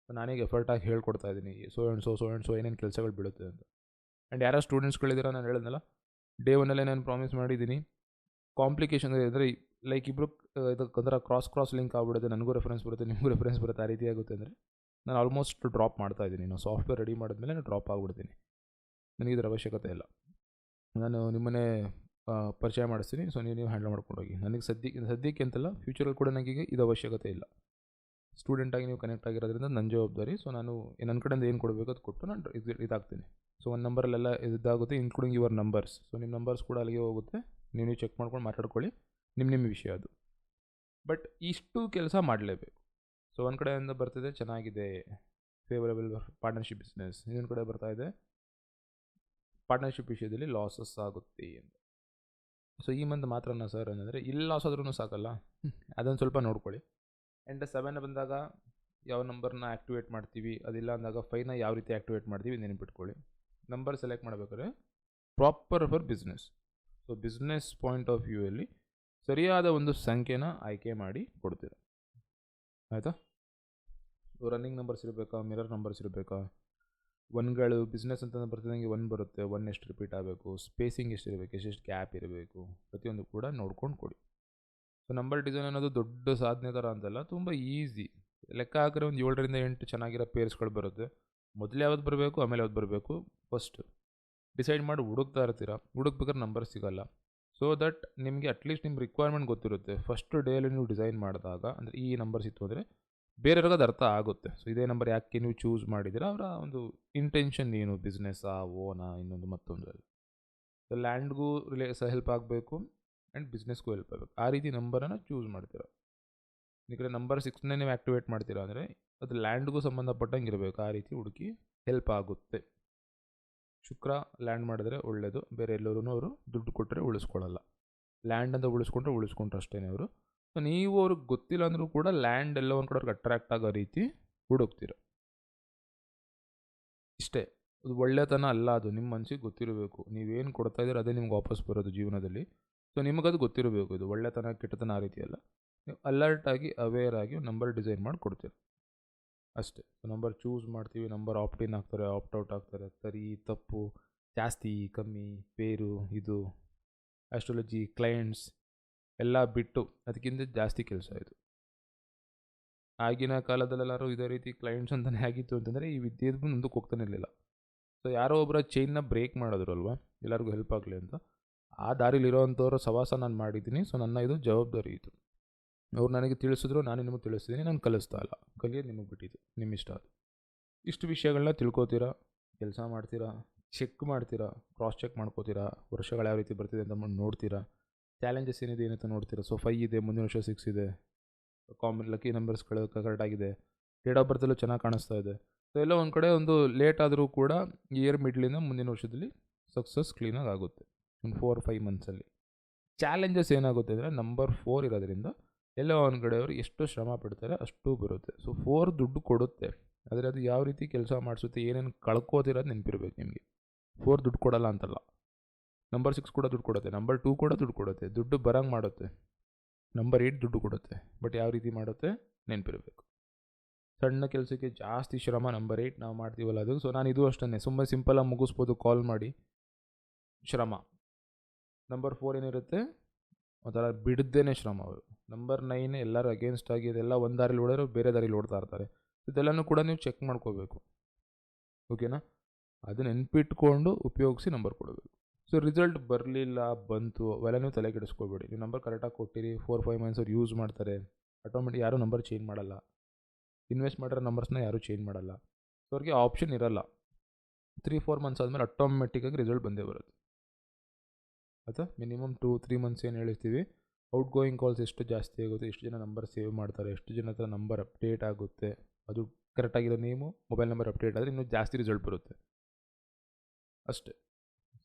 ನಾನೀಗ ಎಫರ್ಟಾಗಿ ಹೇಳ್ಕೊಡ್ತಾ ಇದ್ದೀನಿ. So and so so and so ಏನೇನು ಕೆಲಸಗಳು ಬೀಳುತ್ತೆ ಅಂತ. ಆ್ಯಂಡ್ ಯಾರೋ ಸ್ಟೂಡೆಂಟ್ಸ್ಗಳಿದ್ದೀರ ನಾನು ಹೇಳಿದ್ನಲ್ಲ? ಡೇ ಒನ್ನಲ್ಲೇ ನಾನು ಪ್ರಾಮಿಸ್ ಮಾಡಿದ್ದೀನಿ. ಕಾಂಪ್ಲಿಕೇಶನ್ ಅಂದರೆ ಲೈಕ್ ಇಬ್ಬರು ಇದಕ್ಕೆ ಒಂಥರ ಕ್ರಾಸ್ ಕ್ರಾಸ್ ಲಿಂಕ್ ಆಗ್ಬಿಡುತ್ತೆ. ನನಗೂ ರೆಫರೆನ್ಸ್ ಬರುತ್ತೆ, ನಿಮಗೂ ರೆಫರೆನ್ಸ್ ಬರುತ್ತೆ ಆ ರೀತಿ ಆಗುತ್ತೆ ಅಂದರೆ. ನಾನು ಆಲ್ಮೋಸ್ಟ್ ಡ್ರಾಪ್ ಮಾಡ್ತಾ ಇದ್ದೀನಿ. ನಾನು ಸಾಫ್ಟ್ವೇರ್ ರೆಡಿ ಮಾಡಿದ್ಮೇಲೆ ನಾನು ಡ್ರಾಪ್ ಆಗಿಬಿಡ್ತೀನಿ. ನನಗೆ ಇದರ ಅವಶ್ಯಕತೆ ಇಲ್ಲ. ನಾನು ನಿಮ್ಮನ್ನೇ ಪರಿಚಯ ಮಾಡಿಸ್ತೀನಿ. ಸೊ ನೀವು ನೀವು ಹ್ಯಾಂಡಲ್ ಮಾಡ್ಕೊಂಡು ಹೋಗಿ. ನನಗೆ ಸದ್ಯಕ್ಕೆ ಸದ್ಯಕ್ಕೆ ಅಂತಲ್ಲ ಫ್ಯೂಚರಲ್ಲಿ ಕೂಡ ನನಗೆ ಇದು ಅವಶ್ಯಕತೆ ಇಲ್ಲ. ಸ್ಟೂಡೆಂಟಾಗಿ ನೀವು ಕನೆಕ್ಟ್ ಆಗಿರೋದ್ರಿಂದ ನನ್ನ ಜವಾಬ್ದಾರಿ. ಸೊ ನಾನು ನನ್ನ ಕಡೆಯಿಂದ ಏನು ಕೊಡಬೇಕು ಅದು ಕೊಟ್ಟು ನಾನು ಇದು, ಇದಾಗ್ತೀನಿ. ಸೊ ಒಂದು ನಂಬರಲ್ಲೆಲ್ಲ ಇದಾಗುತ್ತೆ ಇನ್ಕ್ಲೂಡಿಂಗ್ ಯುವರ್ ನಂಬರ್ಸ್ ಸೊ ನಿಮ್ಮ ನಂಬರ್ಸ್ ಕೂಡ ಅಲ್ಲಿಗೆ ಹೋಗುತ್ತೆ. ನೀವು ನೀವು ಚೆಕ್ ಮಾಡ್ಕೊಂಡು ಮಾತಾಡ್ಕೊಳ್ಳಿ. ನಿಮ್ಮ ನಿಮ್ಮ ವಿಷಯ ಅದು. ಬಟ್ ಇಷ್ಟು ಕೆಲಸ ಮಾಡಲೇಬೇಕು. ಸೊ ಒಂದು ಕಡೆಯಿಂದ ಬರ್ತಿದೆ, ಚೆನ್ನಾಗಿದೆ. ಫೇವರೇಬಲ್ ಪಾರ್ಟ್ನರ್ಶಿಪ್ ಬಿಸ್ನೆಸ್ ಇನ್ನೊಂದು ಕಡೆ ಬರ್ತಾ ಇದೆ ಪಾರ್ಟ್ನರ್ಶಿಪ್ ವಿಷಯದಲ್ಲಿ ಲಾಸಸ್ ಆಗುತ್ತೆ ಅಂತ ಸೊ ಈ ಮಂತ್ ಮಾತ್ರನ ಸರ್ ಏನಂದರೆ ಇಲ್ಲಿ ಲಾಸ್ ಆದ್ರೂ ಸಾಕಲ್ಲ. ಅದನ್ನು ಸ್ವಲ್ಪ ನೋಡ್ಕೊಳ್ಳಿ. ಆ್ಯಂಡ್ ಸೆವೆನ್ ಬಂದಾಗ ಯಾವ ನಂಬರ್ನ ಆ್ಯಕ್ಟಿವೇಟ್ ಮಾಡ್ತೀವಿ, ಅದಿಲ್ಲ ಅಂದಾಗ ಫೈನ ಯಾವ ರೀತಿ ಆ್ಯಕ್ಟಿವೇಟ್ ಮಾಡ್ತೀವಿ ನೆನಪಿಟ್ಕೊಳ್ಳಿ. ನಂಬರ್ ಸೆಲೆಕ್ಟ್ ಮಾಡಬೇಕಾದ್ರೆ proper for business so business point of ವ್ಯೂಯಲ್ಲಿ ಸರಿಯಾದ ಒಂದು ಸಂಖ್ಯೆನ ಆಯ್ಕೆ ಮಾಡಿ ಕೊಡ್ತೀರ. ಆಯಿತಾ? ರನ್ನಿಂಗ್ ನಂಬರ್ಸ್ ಇರಬೇಕಾ ಮಿರರ್ ನಂಬರ್ಸ್ ಇರಬೇಕಾ? ಒನ್ಗಳು ಬಿಸ್ನೆಸ್ ಅಂತ ಬರ್ತಿದ್ದಂಗೆ ಒನ್ ಬರುತ್ತೆ ಒನ್ ಎಷ್ಟು ರಿಪೀಟ್ ಆಗಬೇಕು ಸ್ಪೇಸಿಂಗ್ ಎಷ್ಟು ಇರಬೇಕು ಎಷ್ಟೆಷ್ಟು ಗ್ಯಾಪ್ ಇರಬೇಕು, ಪ್ರತಿಯೊಂದು ಕೂಡ ನೋಡ್ಕೊಂಡು ಕೊಡಿ. ಸೊ ನಂಬರ್ ಡಿಸೈನ್ ಅನ್ನೋದು ದೊಡ್ಡ ಸಾಧನೆ ಥರ ಅಂತಲ್ಲ, ತುಂಬ ಈಸಿ ಲೆಕ್ಕ ಹಾಕಿದ್ರೆ ಒಂದು ಏಳರಿಂದ ಎಂಟು ಚೆನ್ನಾಗಿರೋ ಪೇರ್ಸ್ಗಳು ಬರುತ್ತೆ. ಮೊದಲು ಯಾವ್ದು ಬರಬೇಕು, ಆಮೇಲೆ ಯಾವ್ದು ಬರಬೇಕು? ಫಸ್ಟ್ ಡಿಸೈಡ್ ಮಾಡಿ ಹುಡುಕ್ತಾ ಇರ್ತೀರ. ಹುಡುಕ್ಬೇಕಾದ್ರೆ ನಂಬರ್ ಸಿಗಲ್ಲ. ಸೊ ದಟ್ ನಿಮಗೆ ಅಟ್ಲೀಸ್ಟ್ ನಿಮ್ಮ ರಿಕ್ವೈರ್ಮೆಂಟ್ ಗೊತ್ತಿರುತ್ತೆ. ಫಸ್ಟ್ ಡೇಲಿ ನೀವು ಡಿಸೈನ್ ಮಾಡಿದಾಗ, ಅಂದರೆ ಈ ನಂಬರ್ಸ್ ಇತ್ತು ಅಂದರೆ ಬೇರೆಯವ್ರಿಗೆ ಅದು ಅರ್ಥ ಆಗುತ್ತೆ. ಸೊ ಇದೇ ನಂಬರ್ ಯಾಕೆ ನೀವು ಚೂಸ್ ಮಾಡಿದ್ದೀರಾ, ಅವರ ಒಂದು ಇಂಟೆನ್ಷನ್ ಏನು? ಬಿಸ್ನೆಸ್ಸಾ ಓನಾ, ಇನ್ನೊಂದು ಮತ್ತೊಂದು ಸೊ ಲ್ಯಾಂಡ್ಗೂ ರಿಲೇ ಸಹ ಹೆಲ್ಪ್ ಆಗಬೇಕು ಆ್ಯಂಡ್ ಬಿಸ್ನೆಸ್ಗೂ ಹೆಲ್ಪ್ ಆಗಬೇಕು. ಆ ರೀತಿ ನಂಬರನ್ನು ಚೂಸ್ ಮಾಡ್ತೀರ. ಈ ಕಡೆ ನಂಬರ್ ಸಿಕ್ಸ್ನೇ ನೀವು ಆ್ಯಕ್ಟಿವೇಟ್ ಮಾಡ್ತೀರಾ ಅಂದರೆ, ಅದು ಲ್ಯಾಂಡ್ಗೂ ಸಂಬಂಧಪಟ್ಟಂಗೆ ಇರಬೇಕು. ಆ ರೀತಿ ಹುಡುಕಿ ಹೆಲ್ಪ್ ಆಗುತ್ತೆ. ಶುಕ್ರ ಲ್ಯಾಂಡ್ ಮಾಡಿದ್ರೆ ಒಳ್ಳೆಯದು ಬೇರೆ ಎಲ್ಲರೂ ಅವರು ದುಡ್ಡು ಕೊಟ್ಟರೆ ಉಳಿಸ್ಕೊಳ್ಳಲ್ಲ. ಲ್ಯಾಂಡ್ ಅಂತ ಉಳಿಸ್ಕೊಂಡ್ರೆ ಉಳಿಸ್ಕೊಂಡ್ರೆ ಅಷ್ಟೇ ಅವರು. ಸೊ ನೀವು ಅವ್ರಿಗೆ ಗೊತ್ತಿಲ್ಲ ಅಂದರೂ ಕೂಡ ಲ್ಯಾಂಡ್ ಎಲ್ಲ ಒಂದು ಕಡೆ ಅವ್ರಿಗೆ ಅಟ್ರಾಕ್ಟ್ ಆಗೋ ರೀತಿ ಹುಡುಕ್ತೀರ. ಇಷ್ಟೇ. ಅದು ಒಳ್ಳೆತನ ಅಲ್ಲ ಅದು. ನಿಮ್ಮ ಮನಸ್ಸಿಗೆ ಗೊತ್ತಿರಬೇಕು. ನೀವೇನು ಕೊಡ್ತಾ ಇದ್ದೀರ ಅದೇ ನಿಮ್ಗೆ ವಾಪಸ್ ಬರೋದು ಜೀವನದಲ್ಲಿ. ಸೊ ನಿಮಗದು ಗೊತ್ತಿರಬೇಕು ಇದು. ಒಳ್ಳೆತನ, ಕೆಟ್ಟತನ ಆ ರೀತಿ ಅಲ್ಲ. ನೀವು ಅಲರ್ಟ್ ಆಗಿ ಅವೇರ್ ಆಗಿ ನಂಬರ್ ಡಿಸೈನ್ ಮಾಡಿ ಕೊಡ್ತೀರ. ಅಷ್ಟೇ. ನಂಬರ್ ಚೂಸ್ ಮಾಡ್ತೀವಿ. ನಂಬರ್ ಆಪ್ಟ್ ಇನ್ ಆಗ್ತಾರೆ ಆಪ್ಟ್ ಔಟ್ ಆಗ್ತಾರೆ ಸರಿ, ತಪ್ಪು, ಜಾಸ್ತಿ, ಕಮ್ಮಿ ಪೇರು ಇದು ಆಸ್ಟ್ರಾಲಜಿ ಕ್ಲೈಂಟ್ಸ್ ಎಲ್ಲ ಬಿಟ್ಟು ಅದಕ್ಕಿಂತ ಜಾಸ್ತಿ ಕೆಲಸ ಇದು. ಆಗಿನ ಕಾಲದಲ್ಲೆಲ್ಲರೂ ಇದೇ ರೀತಿ ಕ್ಲೈಂಟ್ಸ್ ಅಂತಲೇ ಆಗಿತ್ತು ಅಂತಂದರೆ ಈ ವಿದ್ಯೆದು ಮುಂದಕ್ಕೆ ಹೋಗ್ತಾನೆ ಇರಲಿಲ್ಲ. ಸೊ ಯಾರೋ ಒಬ್ಬರ ಚೈನ್ನ ಬ್ರೇಕ್ ಮಾಡಿದ್ರು ಅಲ್ವಾ? ಎಲ್ಲರಿಗೂ ಹೆಲ್ಪ್ ಆಗಲಿ ಅಂತ. ಆ ದಾರಿಲಿರೋವಂಥವ್ರ ಸವಾಸ ನಾನು ಮಾಡಿದ್ದೀನಿ. ಸೊ ನನ್ನ ಇದು ಜವಾಬ್ದಾರಿ ಇದು. ಅವ್ರು ನನಗೆ ತಿಳಿಸಿದ್ರು, ನಾನು ನಿಮಗೆ ತಿಳಿಸಿದ್ದೀನಿ ನಾನು ಕಲಿಸ್ತಾ ಇಲ್ಲ. ಕಲಿಯೋದು ನಿಮಗೆ ಬಿಟ್ಟಿದ್ದು ನಿಮ್ಮ ಇಷ್ಟ ಅದು. ಇಷ್ಟು ವಿಷಯಗಳನ್ನ ತಿಳ್ಕೊತೀರಾ? ಕೆಲಸ ಮಾಡ್ತೀರಾ? ಚೆಕ್ ಮಾಡ್ತೀರಾ? ಕ್ರಾಸ್ ಚೆಕ್ ಮಾಡ್ಕೋತೀರಾ? ವರ್ಷಗಳು ಯಾವ ರೀತಿ ಬರ್ತಿದೆ ಅಂತ ನೋಡ್ತೀರಾ? ಚಾಲೆಂಜಸ್ ಏನಿದೆ ಏನಂತ ನೋಡ್ತೀರಾ? ಸೊ ಫೈ ಇದೆ, ಮುಂದಿನ ವರ್ಷ ಸಿಕ್ಸ್ ಇದೆ. ಕಾಮನ್ ಲಕ್ಕಿ ನಂಬರ್ಸ್ಗಳು ಕರೆಕ್ಟ್ ಆಗಿದೆ. ಡೇಟ್ ಆಫ್ ಬರ್ತಲ್ಲೂ ಚೆನ್ನಾಗಿ ಕಾಣಿಸ್ತಾ ಇದೆ. ಸೊ ಎಲ್ಲ ಒಂದು ಕಡೆ ಒಂದು ಲೇಟ್ ಆದರೂ ಕೂಡ ಇಯರ್ ಮಿಡ್ಲಿಂದ ಮುಂದಿನ ವರ್ಷದಲ್ಲಿ ಸಕ್ಸಸ್ ಕ್ಲೀನಾಗಿ ಆಗುತ್ತೆ. ಒಂದು ಫೋರ್ ಫೈವ್ ಮಂತ್ಸಲ್ಲಿ ಚಾಲೆಂಜಸ್ ಏನಾಗುತ್ತೆ ಅಂದರೆ ನಂಬರ್ ಫೋರ್ ಇರೋದ್ರಿಂದ ಎಲ್ಲ ಒಂದು ಕಡೆಯವರು ಎಷ್ಟು ಶ್ರಮ ಪಡ್ತಾರೆ ಅಷ್ಟು ಬರುತ್ತೆ. ಸೊ ಫೋರ್ ದುಡ್ಡು ಕೊಡುತ್ತೆ. ಆದರೆ ಅದು ಯಾವ ರೀತಿ ಕೆಲಸ ಮಾಡಿಸುತ್ತೆ, ಏನೇನು ಕಳ್ಕೋತಿರೋದು ನೆನಪಿರ್ಬೇಕು ನಿಮಗೆ. ಫೋರ್ ದುಡ್ಡು ಕೊಡಲ್ಲ ಅಂತಲ್ಲ. ನಂಬರ್ ಸಿಕ್ಸ್ ಕೂಡ ದುಡ್ಡು ಕೊಡುತ್ತೆ. ನಂಬರ್ ಟೂ ಕೂಡ ದುಡ್ಡು ಕೊಡುತ್ತೆ. ದುಡ್ಡು ಬರಂಗೆ ಮಾಡುತ್ತೆ. ನಂಬರ್ ಏಯ್ಟ್ ದುಡ್ಡು ಕೊಡುತ್ತೆ. ಬಟ್ ಯಾವ ರೀತಿ ಮಾಡುತ್ತೆ? ನೆನಪಿರಬೇಕು. ಸಣ್ಣ ಕೆಲಸಕ್ಕೆ ಜಾಸ್ತಿ ಶ್ರಮ ನಂಬರ್ ಏಯ್ಟ್ ನಾವು ಮಾಡ್ತೀವಲ್ಲ ಅದು. ಸೊ ನಾನು ಇದು ಅಷ್ಟನ್ನೇ ಸುಮ್ಮನೆ ಸಿಂಪಲಾಗಿ ಮುಗಿಸ್ಬೋದು ಕಾಲ್ ಮಾಡಿ. ಶ್ರಮ. ನಂಬರ್ ಫೋರ್ ಏನಿರುತ್ತೆ? ಒಂಥರ ಬಿಡದೇನೆ ಶ್ರಮ ಅವರು. ನಂಬರ್ ನೈನ್ ಎಲ್ಲರೂ ಅಗೇನ್ಸ್ಟ್ ಆಗಿ ಇದೆಲ್ಲ ಒಂದು ದಾರಿಲಿ ಓಡೋರು ಬೇರೆ ದಾರಿಲಿ ಓಡ್ತಾ ಇರ್ತಾರೆ. ಇದೆಲ್ಲನೂ ಕೂಡ ನೀವು ಚೆಕ್ ಮಾಡ್ಕೋಬೇಕು. ಓಕೆನಾ ಅದು ನೆನ್ಪಿಟ್ಕೊಂಡು ಉಪಯೋಗಿಸಿ ನಂಬರ್ ಕೊಡಬೇಕು. ಸೊ ರಿಸಲ್ಟ್ ಬರಲಿಲ್ಲ, ಬಂತು ಅವೆಲ್ಲ ನೀವು ತಲೆ ಕೆಡಿಸ್ಕೊಬೇಡಿ. ನೀವು ನಂಬರ್ ಕರೆಕ್ಟಾಗಿ ಕೊಟ್ಟಿರಿ ಫೋರ್ ಫೈವ್ ಮಂತ್ಸ್ ಅವ್ರು ಯೂಸ್ ಮಾಡ್ತಾರೆ. ಆಟೋಮೆಟಿಕ್ ಯಾರೂ ನಂಬರ್ ಚೇಂಜ್ ಮಾಡಲ್ಲ. ಇನ್ವೆಸ್ಟ್ ಮಾಡಿರೋ ನಂಬರ್ಸ್ನ ಯಾರೂ ಚೇಂಜ್ ಮಾಡಲ್ಲ. ಸೊ ಅವ್ರಿಗೆ ಆಪ್ಷನ್ ಇರಲ್ಲ. ತ್ರೀ ಫೋರ್ ಮಂತ್ಸ್ ಆದಮೇಲೆ ಆಟೋಮೆಟಿಕ್ಕಾಗಿ ರಿಸಲ್ಟ್ ಬಂದೇ ಬರುತ್ತೆ. ಆಯಿತಾ? ಮಿನಿಮಮ್ ಟೂ ತ್ರೀ ಮಂತ್ಸ್ ಏನು ಹೇಳ್ತೀವಿ? ಔಟ್ ಗೋಯಿಂಗ್ ಕಾಲ್ಸ್ ಎಷ್ಟು ಜಾಸ್ತಿ ಆಗುತ್ತೆ, ಎಷ್ಟು ಜನ ನಂಬರ್ ಸೇವ್ ಮಾಡ್ತಾರೆ, ಎಷ್ಟು ಜನ ಹತ್ರ ನಂಬರ್ ಅಪ್ಡೇಟ್ ಆಗುತ್ತೆ. ಅದು ಕರೆಕ್ಟಾಗಿರೋ ನೇಮು ಮೊಬೈಲ್ ನಂಬರ್ ಅಪ್ಡೇಟ್ ಆದರೆ ಇನ್ನೂ ಜಾಸ್ತಿ ರಿಸಲ್ಟ್ ಬರುತ್ತೆ. ಅಷ್ಟೇ.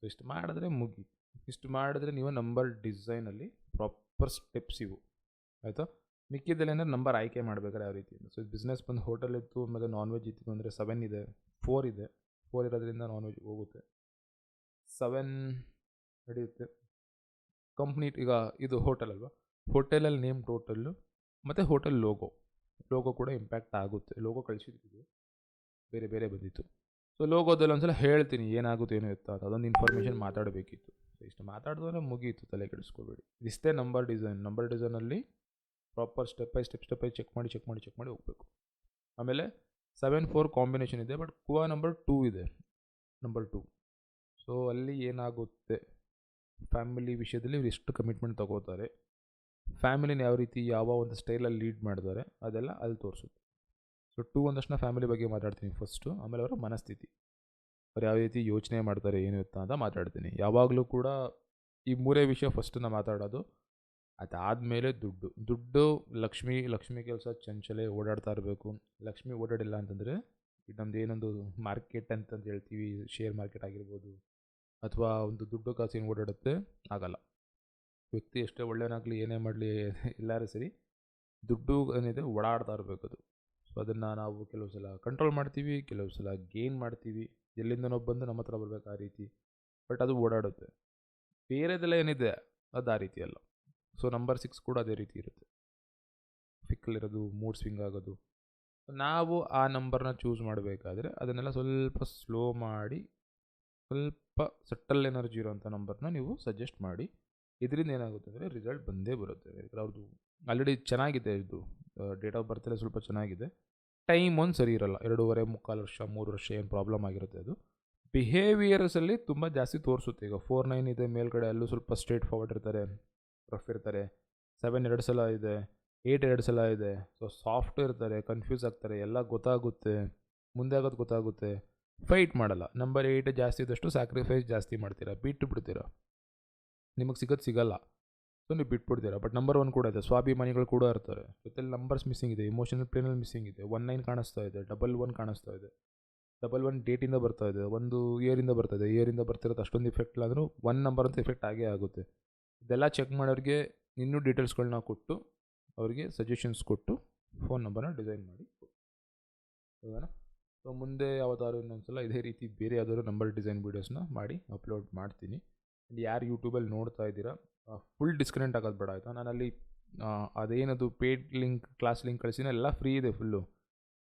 ಸೊ ಇಷ್ಟು ಮಾಡಿದ್ರೆ ಮುಗಿ. ಇಷ್ಟು ಮಾಡಿದ್ರೆ ನೀವು ನಂಬರ್ ಡಿಸೈನಲ್ಲಿ ಪ್ರಾಪರ್ ಸ್ಟೆಪ್ಸ್ ಇವು. ಆಯಿತಾ? ಮಿಕ್ಕಿದ್ದಲ್ಲಿ ಅಂದರೆ ನಂಬರ್ ಆಯ್ಕೆ ಮಾಡ್ಬೇಕಾದ್ರೆ ಯಾವ ರೀತಿ. ಸೊ ಬಿಸ್ನೆಸ್ ಬಂದು ಹೋಟೆಲ್ ಇತ್ತು ಮತ್ತು ನಾನ್ ವೆಜ್ ಇತ್ತು ಅಂದರೆ ಸೆವೆನ್ ಇದೆ ಫೋರ್ ಇದೆ. ಫೋರ್ ಇರೋದ್ರಿಂದ ನಾನ್ ವೆಜ್ ಹೋಗುತ್ತೆ. ಸೆವೆನ್ ನಡೆಯುತ್ತೆ. ಕಂಪ್ನಿ ಈಗ ಇದು ಹೋಟೆಲ್ ಅಲ್ವಾ? ಹೋಟೆಲಲ್ಲಿ ನೇಮ್ ಟೋಟಲ್ಲು ಮತ್ತು ಹೋಟೆಲ್ ಲೋಗೋ ಲೋಗೋ ಕೂಡ ಇಂಪ್ಯಾಕ್ಟ್ ಆಗುತ್ತೆ. ಲೋಗೋ ಕಳಿಸಿದ್ದೀವಿ ಬೇರೆ ಬೇರೆ ಬಂದಿತ್ತು. ಸೊ ಲೋಗೋದಲ್ಲಿ ಒಂದ್ಸಲ ಹೇಳ್ತೀನಿ ಏನಾಗುತ್ತೆ ಏನು ಎತ್ತ ಅಂತ ಅದೊಂದು ಇನ್ಫಾರ್ಮೇಷನ್ ಮಾತಾಡಬೇಕಿತ್ತು. ಇಷ್ಟು ಮಾತಾಡಿದ್ರೆ ಮುಗೀತು ತಲೆ ಕೆಡಿಸ್ಕೋಬೇಡಿ. ಇಷ್ಟೇ number design number ಡಿಸೈನಲ್ಲಿ proper step by step step by check ಮಾಡಿ ಚೆಕ್ ಮಾಡಿ ಚೆಕ್ ಮಾಡಿ ಹೋಗಬೇಕು. ಆಮೇಲೆ ಸೆವೆನ್ ಫೋರ್ ಕಾಂಬಿನೇಷನ್ ಇದೆ ಬಟ್ ಕುವಾ ನಂಬರ್ ಟೂ ಇದೆ. ನಂಬರ್ ಟೂ ಸೊ ಅಲ್ಲಿ ಏನಾಗುತ್ತೆ? ಫ್ಯಾಮಿಲಿ ವಿಷಯದಲ್ಲಿ ಇವ್ರು ಎಷ್ಟು ಕಮಿಟ್ಮೆಂಟ್ ತಗೋತಾರೆ? ಫ್ಯಾಮಿಲಿನ ಯಾವ ರೀತಿ, ಯಾವ ಒಂದು ಸ್ಟೈಲಲ್ಲಿ ಲೀಡ್ ಮಾಡ್ತಾರೆ? ಅದೆಲ್ಲ ಅಲ್ಲಿ ತೋರಿಸುತ್ತೆ. ಸೊ ಟೂ ಒಂದಷ್ಟು ಫ್ಯಾಮಿಲಿ ಬಗ್ಗೆ ಮಾತಾಡ್ತೀನಿ ಫಸ್ಟು ಆಮೇಲೆ ಅವರ ಮನಸ್ಥಿತಿ. ಅವ್ರು ಯಾವ ರೀತಿ ಯೋಚನೆ ಮಾಡ್ತಾರೆ, ಏನು ಇತ್ತ ಅಂತ ಮಾತಾಡ್ತೀನಿ. ಯಾವಾಗಲೂ ಕೂಡ ಈ ಮೂರೇ ವಿಷಯ ಫಸ್ಟ್ ನಾ ಮಾತಾಡೋದು. ಅದಾದಮೇಲೆ ದುಡ್ಡು. ದುಡ್ಡು ಲಕ್ಷ್ಮಿ ಲಕ್ಷ್ಮಿ ಕೆಲಸ ಚಂಚಲೆ ಓಡಾಡ್ತಾ ಇರಬೇಕು. ಲಕ್ಷ್ಮಿ ಓಡಾಡಿಲ್ಲ ಅಂತಂದರೆ, ಈಗ ನಮ್ದು ಏನೊಂದು ಮಾರ್ಕೆಟ್ ಅಂತಂದು ಹೇಳ್ತೀವಿ ಶೇರ್ ಮಾರ್ಕೆಟ್ ಆಗಿರ್ಬೋದು, ಅಥವಾ ಒಂದು ದುಡ್ಡು ಕಾಸು ಏನು ಓಡಾಡುತ್ತೆ, ಆಗಲ್ಲ. ವ್ಯಕ್ತಿ ಎಷ್ಟೇ ಒಳ್ಳೆಯವನಾಗಲಿ ಏನೇ ಮಾಡಲಿ, ಎಲ್ಲರೂ ಸರಿ, ದುಡ್ಡು ಏನಿದೆ, ಓಡಾಡ್ತಾ ಇರಬೇಕು ಅದು ಸೊ ಅದನ್ನು ನಾವು ಕೆಲವು ಸಲ ಕಂಟ್ರೋಲ್ ಮಾಡ್ತೀವಿ, ಕೆಲವು ಸಲ ಗೇನ್ ಮಾಡ್ತೀವಿ. ಎಲ್ಲಿಂದನೋ ಬಂದು ನಮ್ಮ ಹತ್ರ ಬರ್ಬೇಕು ಆ ರೀತಿ. ಬಟ್ ಅದು ಓಡಾಡುತ್ತೆ. ಬೇರೆದೆಲ್ಲ ಏನಿದೆ, ಅದು ಆ ರೀತಿ ಅಲ್ಲ. ಸೊ ನಂಬರ್ ಸಿಕ್ಸ್ ಕೂಡ ಅದೇ ರೀತಿ ಇರುತ್ತೆ. ಫಿಕ್ಕಲ್ಲಿರೋದು ಮೂಡ್ ಸ್ವಿಂಗ್ ಆಗೋದು. ನಾವು ಆ ನಂಬರ್ನ ಚೂಸ್ ಮಾಡಬೇಕಾದ್ರೆ ಅದನ್ನೆಲ್ಲ ಸ್ವಲ್ಪ ಸ್ಲೋ ಮಾಡಿ, ಸ್ವಲ್ಪ ಸಟ್ಟಲ್ ಎನರ್ಜಿ ಇರೋಂಥ ನಂಬರ್ನ ನೀವು ಸಜೆಸ್ಟ್ ಮಾಡಿ. ಇದರಿಂದ ಏನಾಗುತ್ತೆ ಅಂದರೆ ರಿಸಲ್ಟ್ ಬಂದೇ ಬರುತ್ತೆ. ಅವ್ರದ್ದು ಆಲ್ರೆಡಿ ಚೆನ್ನಾಗಿದೆ ಇದು. ಡೇಟ್ ಆಫ್ ಬರ್ತಲ್ಲೇ ಸ್ವಲ್ಪ ಚೆನ್ನಾಗಿದೆ. ಟೈಮ್ ಒಂದು ಸರಿ ಇರಲ್ಲ. ಎರಡೂವರೆ, ಮುಕ್ಕಾಲು ವರ್ಷ, ಮೂರು ವರ್ಷ ಏನು ಪ್ರಾಬ್ಲಮ್ ಆಗಿರುತ್ತೆ ಅದು. ಬಿಹೇವಿಯರ್ಸಲ್ಲಿ ತುಂಬ ಜಾಸ್ತಿ ತೋರಿಸುತ್ತೆ. ಈಗ ಫೋರ್ ನೈನ್ ಇದೆ, ಮೇಲ್ಗಡೆ ಅಲ್ಲೂ ಸ್ವಲ್ಪ ಸ್ಟ್ರೇಟ್ ಫಾರ್ವರ್ಡ್ ಇರ್ತಾರೆ ರಫ್ ಇರ್ತಾರೆ. ಸೆವೆನ್ ಎರಡು ಸಲ ಇದೆ ಏಯ್ಟ್ ಎರಡು ಸಲ ಇದೆ. ಸೊ ಸಾಫ್ಟ್ ಇರ್ತಾರೆ ಕನ್ಫ್ಯೂಸ್ ಆಗ್ತಾರೆ, ಎಲ್ಲ ಗೊತ್ತಾಗುತ್ತೆ. ಮುಂದೆ ಆಗೋದು ಗೊತ್ತಾಗುತ್ತೆ. ಫೈಟ್ ಮಾಡಲ್ಲ. ನಂಬರ್ ಏಯ್ಟ್ ಜಾಸ್ತಿ ಇದ್ದಷ್ಟು ಸ್ಯಾಕ್ರಿಫೈಸ್ ಜಾಸ್ತಿ ಮಾಡ್ತೀರಾ? ಬಿಟ್ಟು ಬಿಡ್ತೀರಾ ನಿಮಗೆ ಸಿಗೋದು ಸಿಗಲ್ಲ. ಸೊ ನೀವು ಬಿಟ್ಬಿಡ್ತೀರಾ ಬಟ್ ನಂಬರ್ ಒನ್ ಕೂಡ ಇದೆ. ಸ್ವಾಭಿಮಾನಿಗಳು ಕೂಡ ಇರ್ತಾರೆ. ಜೊತೆಲಿ ನಂಬರ್ಸ್ ಮಿಸ್ಸಿಂಗ್ ಇದೆ. ಇಮೋಷನಲ್ ಪ್ಲೇನಲ್ಲಿ ಮಿಸ್ಸಿಂಗ್ ಇದೆ. ಒನ್ ನೈನ್ ಕಾಣಿಸ್ತಾ ಇದೆ. ಡಬಲ್ ಒನ್ ಕಾಣಿಸ್ತಾ ಇದೆ. ಡಬಲ್ ಒನ್ ಡೇಟಿಂದ ಬರ್ತಾ ಇದೆ. ಒಂದು ಇಯರಿಂದ ಬರ್ತಾ ಇದೆ. ಇಯರಿಂದ ಬರ್ತಿರೋದು ಅಷ್ಟೊಂದು ಇಫೆಕ್ಟ್ ಆದರೂ ಒನ್ ನಂಬರ್ ಅಂತ ಇಫೆಕ್ಟ್ ಆಗೇ ಆಗುತ್ತೆ. ಇದೆಲ್ಲ ಚೆಕ್ ಮಾಡೋರಿಗೆ ಇನ್ನೂ ಡೀಟೇಲ್ಸ್ಗಳನ್ನ ಕೊಟ್ಟು ಅವರಿಗೆ ಸಜೆಷನ್ಸ್ ಕೊಟ್ಟು ಫೋನ್ ನಂಬರ್ನ ಡಿಸೈನ್ ಮಾಡಿ ಹೌದಾ ಸೊ ಮುಂದೆ ಯಾವತ್ತಾದ್ರು ಇನ್ನೊಂದ್ಸಲ ಇದೇ ರೀತಿ ಬೇರೆ ಯಾವ್ದಾದ್ರು ನಂಬರ್ ಡಿಸೈನ್ ವೀಡಿಯೋಸ್ನ ಮಾಡಿ ಅಪ್ಲೋಡ್ ಮಾಡ್ತೀನಿ. ಯಾರು ಯೂಟ್ಯೂಬಲ್ಲಿ ನೋಡ್ತಾ ಇದ್ದೀರಾ ಫುಲ್ ಡಿಸ್ಕನೆಕ್ಟ್ ಆಗೋದು ಬೇಡ, ಆಯಿತಾ? ಅಲ್ಲಿ ಅದೇನದು ಪೇಡ್ ಲಿಂಕ್ ಕ್ಲಾಸ್ ಲಿಂಕ್ ಕಳಿಸಿನ ಎಲ್ಲ ಫ್ರೀ ಇದೆ ಫುಲ್ಲು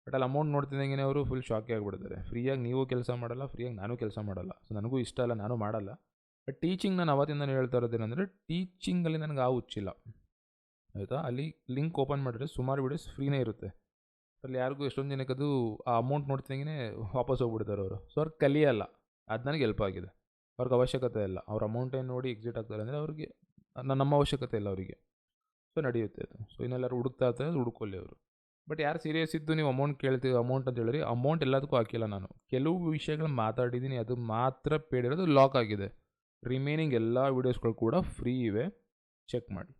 ಬಟ್ ಅಲ್ಲಿ ಅಮೌಂಟ್ ನೋಡ್ತಿದ್ದಂಗೆ ಅವರು ಫುಲ್ ಶಾಕ್ ಆಗಿಬಿಡ್ತಾರೆ. ಫ್ರೀಯಾಗಿ ನೀವು ಕೆಲಸ ಮಾಡಲ್ಲ ಫ್ರೀಯಾಗಿ ನಾನು ಕೆಲಸ ಮಾಡಲ್ಲ. ಸೊ ನನಗೂ ಇಷ್ಟ ಅಲ್ಲ, ನಾನು ಮಾಡಲ್ಲ. ಬಟ್ ಟೀಚಿಂಗ್ ನಾನು ಅವತ್ತಿಂದ ಹೇಳ್ತಾ ಇರೋದೇನೆಂದರೆ ಟೀಚಿಂಗಲ್ಲಿ ನನಗೆ ಆ ಹುಚ್ಚಿಲ್ಲ ಆಯಿತಾ? ಅಲ್ಲಿ ಲಿಂಕ್ ಓಪನ್ ಮಾಡಿದ್ರೆ ಸುಮಾರು ವಿಡಿಯೋಸ್ ಫ್ರೀನೇ ಇರುತ್ತೆ. ಅಲ್ಲಿ ಯಾರಿಗೂ ಎಷ್ಟೊಂದು ಜನಕ್ಕೆ ಅದು ಆ ಅಮೌಂಟ್ ನೋಡ್ತಿದ್ದಂಗೆ ವಾಪಸ್ ಹೋಗ್ಬಿಡ್ತಾರೆ ಅವರು. ಸೊ ಅವ್ರು ಕಲಿಯಲ್ಲ. ಅದು ನನಗೆ ಹೆಲ್ಪ್ ಆಗಿದೆ. ಅವ್ರಿಗೆ ಅವಶ್ಯಕತೆ ಇಲ್ಲ. ಅವ್ರ ಅಮೌಂಟೇನು ನೋಡಿ ಎಕ್ಸಿಟ್ ಆಗ್ತಾರೆ ಅಂದರೆ ಅವ್ರಿಗೆ ನಮ್ಮ ಅವಶ್ಯಕತೆ ಇಲ್ಲ ಅವರಿಗೆ. ಸೊ ನಡೆಯುತ್ತೆ ಅದು. ಸೊ ಇನ್ನೆಲ್ಲರೂ ಹುಡುಕ್ತಾ ಇರ್ತಾರೆ ಹುಡುಕೊಳ್ಳಿ ಅವರು. ಬಟ್ ಯಾರು ಸೀರಿಯಸ್ ಇದ್ದು ನೀವು ಅಮೌಂಟ್ ಕೇಳ್ತೀವಿ ಅಮೌಂಟ್ ಅಂತ ಹೇಳಿರಿ ಅಮೌಂಟ್ ಎಲ್ಲದಕ್ಕೂ ಹಾಕಿಲ್ಲ ನಾನು. ಕೆಲವು ವಿಷಯಗಳು ಮಾತಾಡಿದ್ದೀನಿ, ಅದು ಮಾತ್ರ ಪೇಡಿರೋದು ಲಾಕ್ ಆಗಿದೆ. ರಿಮೈನಿಂಗ್ ಎಲ್ಲ ವೀಡಿಯೋಸ್ಗಳು ಕೂಡ ಫ್ರೀ ಇವೆ. ಚೆಕ್ ಮಾಡಿ.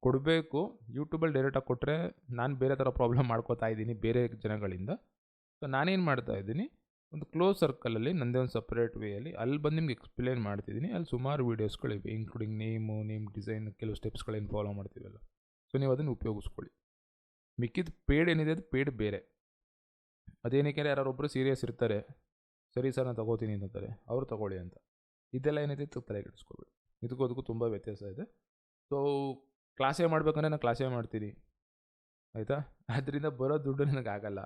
ಕೊಡಬೇಕು ಯೂಟ್ಯೂಬಲ್ಲಿ ಡೈರೆಕ್ಟಾಗಿ ಕೊಟ್ಟರೆ ನಾನು ಬೇರೆ ಥರ ಪ್ರಾಬ್ಲಮ್ ಮಾಡ್ಕೋತಾ ಇದ್ದೀನಿ ಬೇರೆ ಜನಗಳಿಂದ. ಸೊ ನಾನೇನು ಮಾಡ್ತಾ ಇದ್ದೀನಿ? ಒಂದು ಕ್ಲೋಸ್ ಸರ್ಕಲಲ್ಲಿ ನನ್ನದೇ ಒಂದು ಸಪ್ರೇಟ್ ವೇಯಲ್ಲಿ ಅಲ್ಲಿ ಬಂದು ನಿಮ್ಗೆ ಎಕ್ಸ್ಪ್ಲೇನ್ ಮಾಡ್ತಿದ್ದೀನಿ. ಅಲ್ಲಿ ಸುಮಾರು ವೀಡಿಯೋಸ್ಗಳಿವೆ ಇನ್ಕ್ಲೂಡಿಂಗ್ ನೇಮು ನೇಮ್ ಡಿಸೈನ್ ಕೆಲವು ಸ್ಟೆಪ್ಸ್ಗಳೇನು ಫಾಲೋ ಮಾಡ್ತೀವಲ್ಲ. ಸೊ ನೀವು ಅದನ್ನು ಉಪಯೋಗಿಸ್ಕೊಳ್ಳಿ. ಮಿಕ್ಕಿದ ಪೇಡ್ ಏನಿದೆ ಅದು ಪೇಡ್ ಬೇರೆ. ಅದೇನಕ್ಕೆ ಯಾರೊಬ್ಬರು ಸೀರಿಯಸ್ ಇರ್ತಾರೆ, ಸರಿ ಸರ್ ನಾನು ತಗೋತೀನಿ ಅಂತಾರೆ, ಅವರು ತಗೊಳ್ಳಿ ಅಂತ. ಇದೆಲ್ಲ ಏನಿದೆ ತಲೆ ಕೆಡಿಸ್ಕೋಬೇಡಿ ಇದಕ್ಕೂ ಅದಕ್ಕೂ ತುಂಬ ವ್ಯತ್ಯಾಸ ಇದೆ. ಸೊ ಕ್ಲಾಸೇ ಮಾಡ್ಬೇಕಂದ್ರೆ ನಾನು ಕ್ಲಾಸೇ ಮಾಡ್ತೀನಿ. ಆಯಿತಾ? ಅದರಿಂದ ಬರೋ ದುಡ್ಡು ನನಗೆ ಆಗಲ್ಲ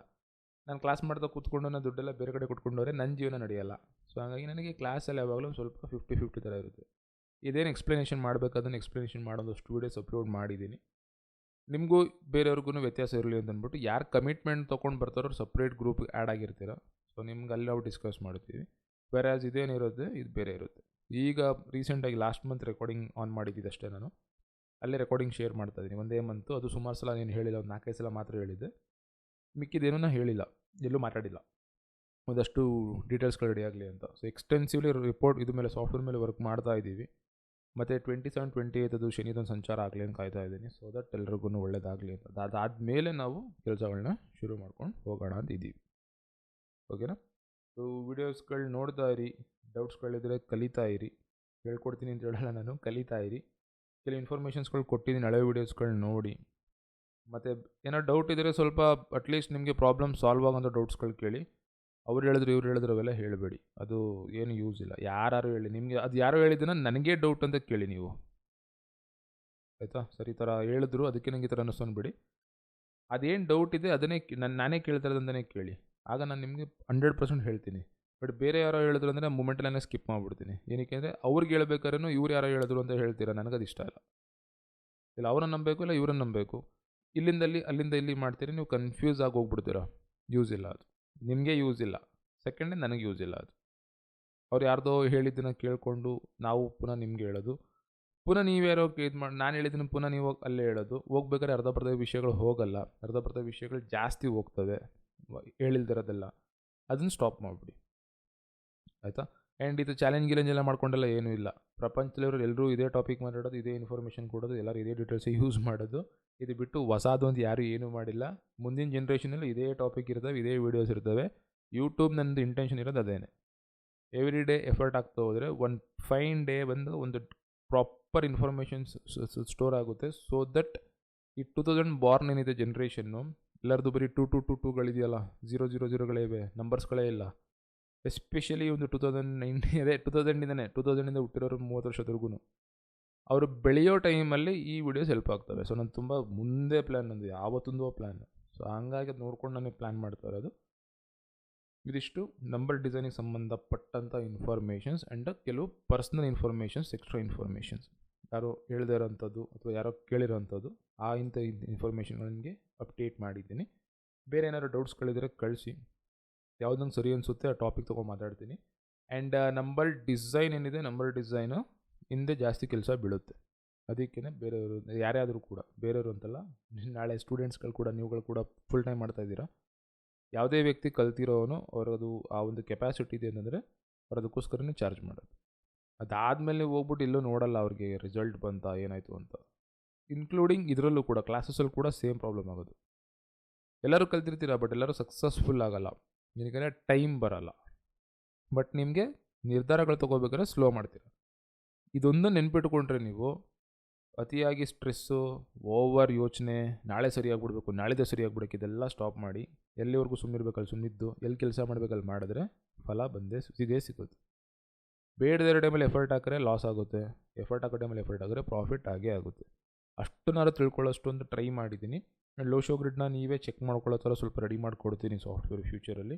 ನಾನು ಕ್ಲಾಸ್ ಮಾಡ್ತಾ ಕೂತ್ಕೊಂಡು ನಾನು ದುಡ್ಡೆಲ್ಲ ಬೇರೆ ಕಡೆ ಕೊಟ್ಕೊಂಡವ್ರೆ ನನ್ನ ಜೀವನ ನಡೆಯಲ್ಲ. ಸೊ ಹಾಗಾಗಿ ನನಗೆ ಕ್ಲಾಸಲ್ಲಿ ಯಾವಾಗಲೂ ಸ್ವಲ್ಪ ಫಿಫ್ಟಿ ಫಿಫ್ಟಿ ಥರ ಇರುತ್ತೆ. ಇದೇನು ಎಕ್ಸ್ಪ್ಲನೇಷನ್ ಮಾಡಬೇಕಾದ್ರೆ ಎಕ್ಸ್ಪ್ಲನೇಷನ್ ಮಾಡೋದಷ್ಟು ವೀಡಿಯೋಸ್ ಅಪ್ಲೋಡ್ ಮಾಡಿದ್ದೀನಿ. ನಿಮಗೂ ಬೇರೆಯವ್ರಿಗೂ ವ್ಯತ್ಯಾಸ ಇರಲಿ ಅಂತ ಅಂದ್ಬಿಟ್ಟು ಯಾರು ಕಮಿಟ್ಮೆಂಟ್ ತೊಗೊಂಡು ಬರ್ತಾರೋ ಅವ್ರು ಸಪ್ರೇಟ್ ಗ್ರೂಪ್ ಆ್ಯಡ್ ಆಗಿರ್ತೀರೋ. ಸೊ ನಿಮ್ಗೆ ಅಲ್ಲಿ ನಾವು ಡಿಸ್ಕಸ್ ಮಾಡ್ತೀವಿ. ಬೇರೆ ಆಸ್ ಇದೇನಿರುತ್ತೆ ಇದು ಬೇರೆ ಇರುತ್ತೆ. ಈಗ ರೀಸೆಂಟಾಗಿ ಲಾಸ್ಟ್ ಮಂತ್ ರೆಕಾರ್ಡಿಂಗ್ ಆನ್ ಮಾಡಿದ್ದಿದ್ದಷ್ಟೇ ನಾನು. ಅಲ್ಲೇ ರೆಕಾರ್ಡಿಂಗ್ ಶೇರ್ ಮಾಡ್ತಾ ಇದ್ದೀನಿ ಒಂದೇ ಮಂತು ಅದು ಸುಮಾರು ಸಲ ನೀನು ಹೇಳಿಲ್ಲ, ಒಂದು ನಾಲ್ಕೈದು ಸಲ ಮಾತ್ರ ಹೇಳಿದ್ದೆ. ಮಿಕ್ಕಿದೇನೂ ಹೇಳಿಲ್ಲ, ಎಲ್ಲೂ ಮಾತಾಡಿಲ್ಲ. ಒಂದಷ್ಟು ಡೀಟೇಲ್ಸ್ಗಳು ರೆಡಿ ಆಗಲಿ ಅಂತ. ಸೊ ಎಕ್ಸ್ಟೆನ್ಸಿವ್ಲಿ ರಿಪೋರ್ಟ್ ಇದು ಮೇಲೆ ಸಾಫ್ಟ್ವೇರ್ ಮೇಲೆ ವರ್ಕ್ ಮಾಡ್ತಾ ಇದ್ದೀವಿ. ಮತ್ತು ಟ್ವೆಂಟಿ ಸೆವೆನ್ ಟ್ವೆಂಟಿ ಏಯ್ತ್ ಅದು ಶನಿದೊಂದು ಸಂಚಾರ ಆಗಲಿ ಅಂತ ಕಾಯ್ತಾ ಇದ್ದೀನಿ. ಸೊ ದಟ್ ಎಲ್ರಿಗೂ ಒಳ್ಳೇದಾಗಲಿ ಅಂತ. ಅದಾದಮೇಲೆ ನಾವು ಕೆಲಸಗಳನ್ನ ಶುರು ಮಾಡ್ಕೊಂಡು ಹೋಗೋಣ ಅಂತ ಇದ್ದೀವಿ. ಓಕೆನಾ ಸೊ ವೀಡಿಯೋಸ್ಗಳು ನೋಡ್ತಾ ಇರಿ. ಡೌಟ್ಸ್ಗಳಿದ್ರೆ ಕಲಿತಾ ಇರಿ. ಹೇಳ್ಕೊಡ್ತೀನಿ ಅಂತ ಹೇಳಲ್ಲ ನಾನು, ಕಲಿತಾ ಇರಿ. ಕೆಲವು ಇನ್ಫಾರ್ಮೇಷನ್ಸ್ಗಳು ಕೊಟ್ಟಿದ್ದೀನಿ, ಹಳೆ ವೀಡಿಯೋಸ್ಗಳು ನೋಡಿ. ಮತ್ತು ಏನೋ ಡೌಟ್ ಇದ್ದರೆ ಸ್ವಲ್ಪ ಅಟ್ಲೀಸ್ಟ್ ನಿಮಗೆ ಪ್ರಾಬ್ಲಮ್ ಸಾಲ್ವ್ ಆಗೋಂಥ ಡೌಟ್ಸ್ಗಳು ಕೇಳಿ. ಅವ್ರು ಹೇಳಿದ್ರು, ಇವ್ರು ಹೇಳಿದ್ರು ಅವೆಲ್ಲ ಹೇಳಬೇಡಿ. ಅದು ಏನು ಯೂಸ್ ಇಲ್ಲ. ಯಾರು ಹೇಳಿ, ನಿಮಗೆ ಅದು ಯಾರು ಹೇಳಿದ್ದನ್ನ ನನಗೆ ಡೌಟ್ ಅಂತ ಕೇಳಿ ನೀವು. ಆಯಿತಾ? ಸರಿ ಥರ ಹೇಳಿದ್ರು, ಅದಕ್ಕೆ ನನಗೆ ಈ ಥರ ಅನ್ನಿಸ್ಕೊಂಡ್ಬಿಡಿ ಅದೇನು ಡೌಟ್ ಇದೆ, ಅದನ್ನೇ ನಾನು, ನಾನೇ ಕೇಳ್ತಾ ಇರೋದಂತಲೇ ಕೇಳಿ. ಆಗ ನಾನು ನಿಮಗೆ ಹಂಡ್ರೆಡ್ ಪರ್ಸೆಂಟ್ ಹೇಳ್ತೀನಿ. ಬಟ್ ಬೇರೆ ಯಾರೋ ಹೇಳಿದ್ರು ಅಂದರೆ ಮೂಮೆಂಟಲ್ಲೇ ಸ್ಕಿಪ್ ಮಾಡಿಬಿಡ್ತೀನಿ. ಏನಕ್ಕೆ ಅಂದರೆ ಅವ್ರಿಗೆ ಹೇಳ್ಬೇಕಾದ್ರೂ ಇವ್ರು ಯಾರೋ ಹೇಳಿದ್ರು ಅಂತ ಹೇಳ್ತೀರಾ? ನನಗೆ ಅದು ಇಷ್ಟ ಇಲ್ಲ. ಇಲ್ಲ, ಅವ್ರನ್ನ ನಂಬಬೇಕು, ಇಲ್ಲ ಇವ್ರನ್ನ ನಂಬಬೇಕು. ಇಲ್ಲಿಂದ ಅಲ್ಲಿ ಅಲ್ಲಿಂದ ಇಲ್ಲಿ ಮಾಡ್ತೀರಿ, ನೀವು ಕನ್ಫ್ಯೂಸ್ ಆಗಿ ಹೋಗ್ಬಿಡ್ತೀರಾ? ಯೂಸ್ ಇಲ್ಲ ಅದು. ನಿಮಗೆ ಯೂಸ್ ಇಲ್ಲ. ಸೆಕೆಂಡೇ ನನಗೆ ಯೂಸ್ ಇಲ್ಲ ಅದು. ಅವ್ರು ಯಾರ್ದೋ ಹೇಳಿದ್ದನ್ನು ಕೇಳಿಕೊಂಡು ನಾವು ಪುನಃ ನಿಮ್ಗೆ ಹೇಳೋದು. ಪುನಃ ನೀವ್ಯಾರೋ ಇದು ಮಾಡಿ ನಾನು ಹೇಳಿದ್ದೀನಿ ಪುನಃ ನೀವು ಅಲ್ಲೇ ಹೇಳೋದು. ಹೋಗ್ಬೇಕಾದ್ರೆ ಅರ್ಧ ಬರ್ಧ ವಿಷಯಗಳು ಹೋಗಲ್ಲ. ಅರ್ಧ ಬರ್ಧ ವಿಷಯಗಳು ಜಾಸ್ತಿ ಹೋಗ್ತವೆ. ಹೇಳಿಲ್ದಿರೋದೆಲ್ಲ. ಅದನ್ನು ಸ್ಟಾಪ್ ಮಾಡಿಬಿಡಿ. ಆಯಿತಾ? ಆ್ಯಂಡ್ ಇದು ಚಾಲೆಂಜ್ ಗಿಲೆಂಜ್ ಎಲ್ಲ ಮಾಡ್ಕೊಂಡೆಲ್ಲ ಏನೂ ಇಲ್ಲ. ಪ್ರಪಂಚದಲ್ಲಿರೋ ಎಲ್ಲರೂ ಇದೇ ಟಾಪಿಕ್ ಮಾತಾಡೋದು, ಇದೇ ಇನ್ಫಾರ್ಮೇಷನ್ ಕೊಡೋದು, ಎಲ್ಲರೂ ಇದೇ ಡೀಟೇಲ್ಸ್ ಯೂಸ್ ಮಾಡೋದು. ಇದು ಬಿಟ್ಟು ಹೊಸದು ಯಾರೂ ಏನೂ ಮಾಡಿಲ್ಲ. ಮುಂದಿನ ಜನ್ರೇಷನಲ್ಲಿ ಇದೇ ಟಾಪಿಕ್ ಇರ್ತವೆ, ಇದೇ ವೀಡಿಯೋಸ್ ಇರ್ತವೆ. ಯೂಟ್ಯೂಬ್ ನನ್ನದು ಇಂಟೆನ್ಷನ್ ಇರೋದು ಅದೇನೆ. ಎವ್ರಿ ಡೇ ಎಫರ್ಟ್ ಆಗ್ತಾ ಹೋದರೆ ಒಂದು ಫೈನ್ ಡೇ ಬಂದು ಒಂದು ಪ್ರಾಪರ್ ಇನ್ಫಾರ್ಮೇಷನ್ಸ್ ಸ್ಟೋರ್ ಆಗುತ್ತೆ. ಸೊ ದಟ್ ಈ ಟೂ ತೌಸಂಡ್ ಬಾರ್ನ್ ಏನಿದೆ ಜನ್ರೇಷನ್ನು ಎಲ್ಲರದು ಬರೀ ಟು ಟು ಟು ಟೂಗಳಿದೆಯಲ್ಲ ಜೀರೋ ಜೀರೋ ಜೀರೋಗಳೇ ಇವೆ ನಂಬರ್ಸ್ಗಳೇ ಇಲ್ಲ. ಎಸ್ಪೆಷಲಿ ಒಂದು ಟೂ ತೌಸಂಡ್ ನೈನ್ ಅದೇ ಟೂ ತೌಸಂಡಿಂದನೇ ಟೂ ತೌಸಂಡಿಂದ ಹುಟ್ಟಿರೋರು ಮೂವತ್ತು ವರ್ಷದವರೆಗೂ ಅವರು ಬೆಳೆಯೋ ಟೈಮಲ್ಲಿ ಈ ವಿಡಿಯೋಸ್ ಹೆಲ್ಪ್ ಆಗ್ತವೆ. ಸೊ ನಾನು ತುಂಬ ಮುಂದೆ ಪ್ಲ್ಯಾನ್ ನಂದು ಯಾವತ್ತೊಂದು ಪ್ಲ್ಯಾನ್ ಸೊ ಹಂಗಾಗಿ ಅದು ನೋಡ್ಕೊಂಡು ನನಗೆ ಪ್ಲ್ಯಾನ್ ಮಾಡ್ತಾ ಇರೋದು. ಇದಿಷ್ಟು ನಂಬರ್ ಡಿಸೈನಿಗೆ ಸಂಬಂಧಪಟ್ಟಂಥ ಇನ್ಫಾರ್ಮೇಷನ್ಸ್ ಆ್ಯಂಡ್ ಕೆಲವು ಪರ್ಸ್ನಲ್ ಇನ್ಫಾರ್ಮೇಷನ್ಸ್ ಎಕ್ಸ್ಟ್ರಾ ಇನ್ಫಾರ್ಮೇಷನ್ಸ್ ಯಾರೋ ಹೇಳ್ದೇ ಇರೋಂಥದ್ದು ಅಥವಾ ಯಾರೋ ಕೇಳಿರೋಂಥದ್ದು, ಆ ಇಂಥ ಇನ್ಫಾರ್ಮೇಷನ್ಗಳಿಗೆ ಅಪ್ಡೇಟ್ ಮಾಡಿದ್ದೀನಿ. ಬೇರೆ ಏನಾದ್ರು ಡೌಟ್ಸ್ಗಳಿದ್ರೆ ಕಳಿಸಿ. ಯಾವ್ದು ನಂಗೆ ಸರಿ ಅನಿಸುತ್ತೆ, ಆ ಟಾಪಿಕ್ ತೊಗೊಂಡು ಮಾತಾಡ್ತೀನಿ. ಆ್ಯಂಡ್ ನಂಬರ್ ಡಿಸೈನ್ ಏನಿದೆ ನಂಬರ್ ಡಿಸೈನು ಹಿಂದೆ ಜಾಸ್ತಿ ಕೆಲಸ ಬೀಳುತ್ತೆ. ಅದಕ್ಕೇ ಬೇರೆಯವರು ಯಾರೇ ಆದರೂ ಕೂಡ, ಬೇರೆಯವರು ಅಂತಲ್ಲ, ನಾಳೆ ಸ್ಟೂಡೆಂಟ್ಸ್ಗಳು ಕೂಡ, ನೀವುಗಳು ಕೂಡ ಫುಲ್ ಟೈಮ್ ಮಾಡ್ತಾ ಇದ್ದೀರಾ? ಯಾವುದೇ ವ್ಯಕ್ತಿ ಕಲ್ತಿರೋನು ಅವರದು ಆ ಒಂದು ಕೆಪಾಸಿಟಿ ಇದೆ ಅಂತಂದರೆ, ಅವ್ರು ಅದಕ್ಕೋಸ್ಕರನೇ ಚಾರ್ಜ್ ಮಾಡೋದು. ಅದಾದಮೇಲೆ ಹೋಗ್ಬಿಟ್ಟು ಇಲ್ಲೂ ನೋಡಲ್ಲ ಅವ್ರಿಗೆ ರಿಸಲ್ಟ್ ಬಂತ, ಏನಾಯಿತು ಅಂತ. ಇನ್ಕ್ಲೂಡಿಂಗ್ ಇದರಲ್ಲೂ ಕೂಡ ಕ್ಲಾಸಸಲ್ಲಿ ಕೂಡ ಸೇಮ್ ಪ್ರಾಬ್ಲಮ್ ಆಗೋದು. ಎಲ್ಲರೂ ಕಲ್ತಿರ್ತೀರ ಬಟ್ ಎಲ್ಲರೂ ಸಕ್ಸಸ್ಫುಲ್ ಆಗಲ್ಲ. ಏನಕ್ಕೆ ಟೈಮ್ ಬರಲ್ಲ. ಬಟ್ ನಿಮಗೆ ನಿರ್ಧಾರಗಳು ತೊಗೋಬೇಕಾದ್ರೆ ಸ್ಲೋ ಮಾಡ್ತೀರ. ಇದೊಂದು ನೆನ್ಪಿಟ್ಕೊಂಡ್ರೆ ನೀವು ಅತಿಯಾಗಿ ಸ್ಟ್ರೆಸ್ಸು ಓವರ್ ಯೋಚನೆ, ನಾಳೆ ಸರಿಯಾಗ್ಬಿಡ್ಬೇಕು ನಾಳೆದೇ ಸರಿಯಾಗ್ಬಿಡಕ್ಕೆ ಇದೆಲ್ಲ ಸ್ಟಾಪ್ ಮಾಡಿ, ಎಲ್ಲಿವರೆಗೂ ಸುಮ್ಮನಿರ್ಬೇಕಲ್ಲಿ ಸುಮ್ಮಿದ್ದು ಎಲ್ಲಿ ಕೆಲಸ ಮಾಡಬೇಕಲ್ಲಿ ಮಾಡಿದ್ರೆ ಫಲ ಬಂದೇ ಸಿಗೇ ಸಿಗುತ್ತೆ. ಬೇಡದಿರೋ ಟೈಮಲ್ಲಿ ಎಫರ್ಟ್ ಹಾಕಿದ್ರೆ ಲಾಸ್ ಆಗುತ್ತೆ. ಎಫರ್ಟ್ ಹಾಕೋ ಟೈಮಲ್ಲಿ ಎಫರ್ಟ್ ಹಾಕಿದ್ರೆ ಪ್ರಾಫಿಟ್ ಆಗೇ ಆಗುತ್ತೆ. ಅಷ್ಟನ್ನಾರು ತಿಳ್ಕೊಳ್ಳೋಷ್ಟು ಒಂದು ಟ್ರೈ ಮಾಡಿದ್ದೀನಿ. ಲೋ ಶೋ ಗ್ರಿಡ್ನ ನೀವೇ ಚೆಕ್ ಮಾಡ್ಕೊಳ್ಳೋ ಥರ ಸ್ವಲ್ಪ ರೆಡಿ ಮಾಡಿಕೊಡ್ತೀನಿ ಸಾಫ್ಟ್ವೇರ್ ಫ್ಯೂಚರಲ್ಲಿ.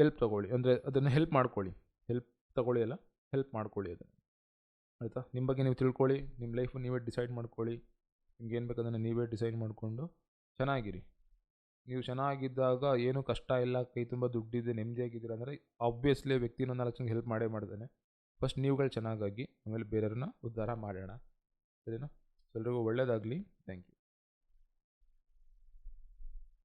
ಹೆಲ್ಪ್ ತೊಗೊಳ್ಳಿ. ಅಂದರೆ ಅದನ್ನು ಹೆಲ್ಪ್ ಮಾಡ್ಕೊಳ್ಳಿ. ಹೆಲ್ಪ್ ತೊಗೊಳ್ಳಿ ಅಲ್ಲ ಹೆಲ್ಪ್ ಮಾಡ್ಕೊಳ್ಳಿ ಅದನ್ನು. ಆಯಿತಾ? ನಿಮ್ಮ ಬಗ್ಗೆ ನೀವು ತಿಳ್ಕೊಳ್ಳಿ ನಿಮ್ಮ ಲೈಫ್ ನೀವೇ ಡಿಸೈಡ್ ಮಾಡ್ಕೊಳ್ಳಿ. ನಿಮ್ಗೆ ಏನು ಬೇಕದನ್ನು ನೀವೇ ಡಿಸೈಡ್ ಮಾಡಿಕೊಂಡು ಚೆನ್ನಾಗಿರಿ. ನೀವು ಚೆನ್ನಾಗಿದ್ದಾಗ ಏನೂ ಕಷ್ಟ ಇಲ್ಲ, ಕೈ ತುಂಬ ದುಡ್ಡಿದೆ ನೆಮ್ಮದಿಯಾಗಿದ್ದೀರ ಅಂದರೆ ಆಬ್ವಿಯಸ್ಲಿ ವ್ಯಕ್ತಿನ ನಾಲ್ಕು ಜನಕ್ಕೆ ಹೆಲ್ಪ್ ಮಾಡೇ ಮಾಡ್ತಾನೆ. ಫಸ್ಟ್ ನೀವುಗಳು ಚೆನ್ನಾಗಾಗಿ, ಆಮೇಲೆ ಬೇರೆಯವ್ರನ್ನ ಉದ್ಧಾರ ಮಾಡೋಣ. ಸರಿನಾ? ಎಲ್ರಿಗೂ ಒಳ್ಳೆಯದಾಗಲಿ ಥ್ಯಾಂಕ್ ಯು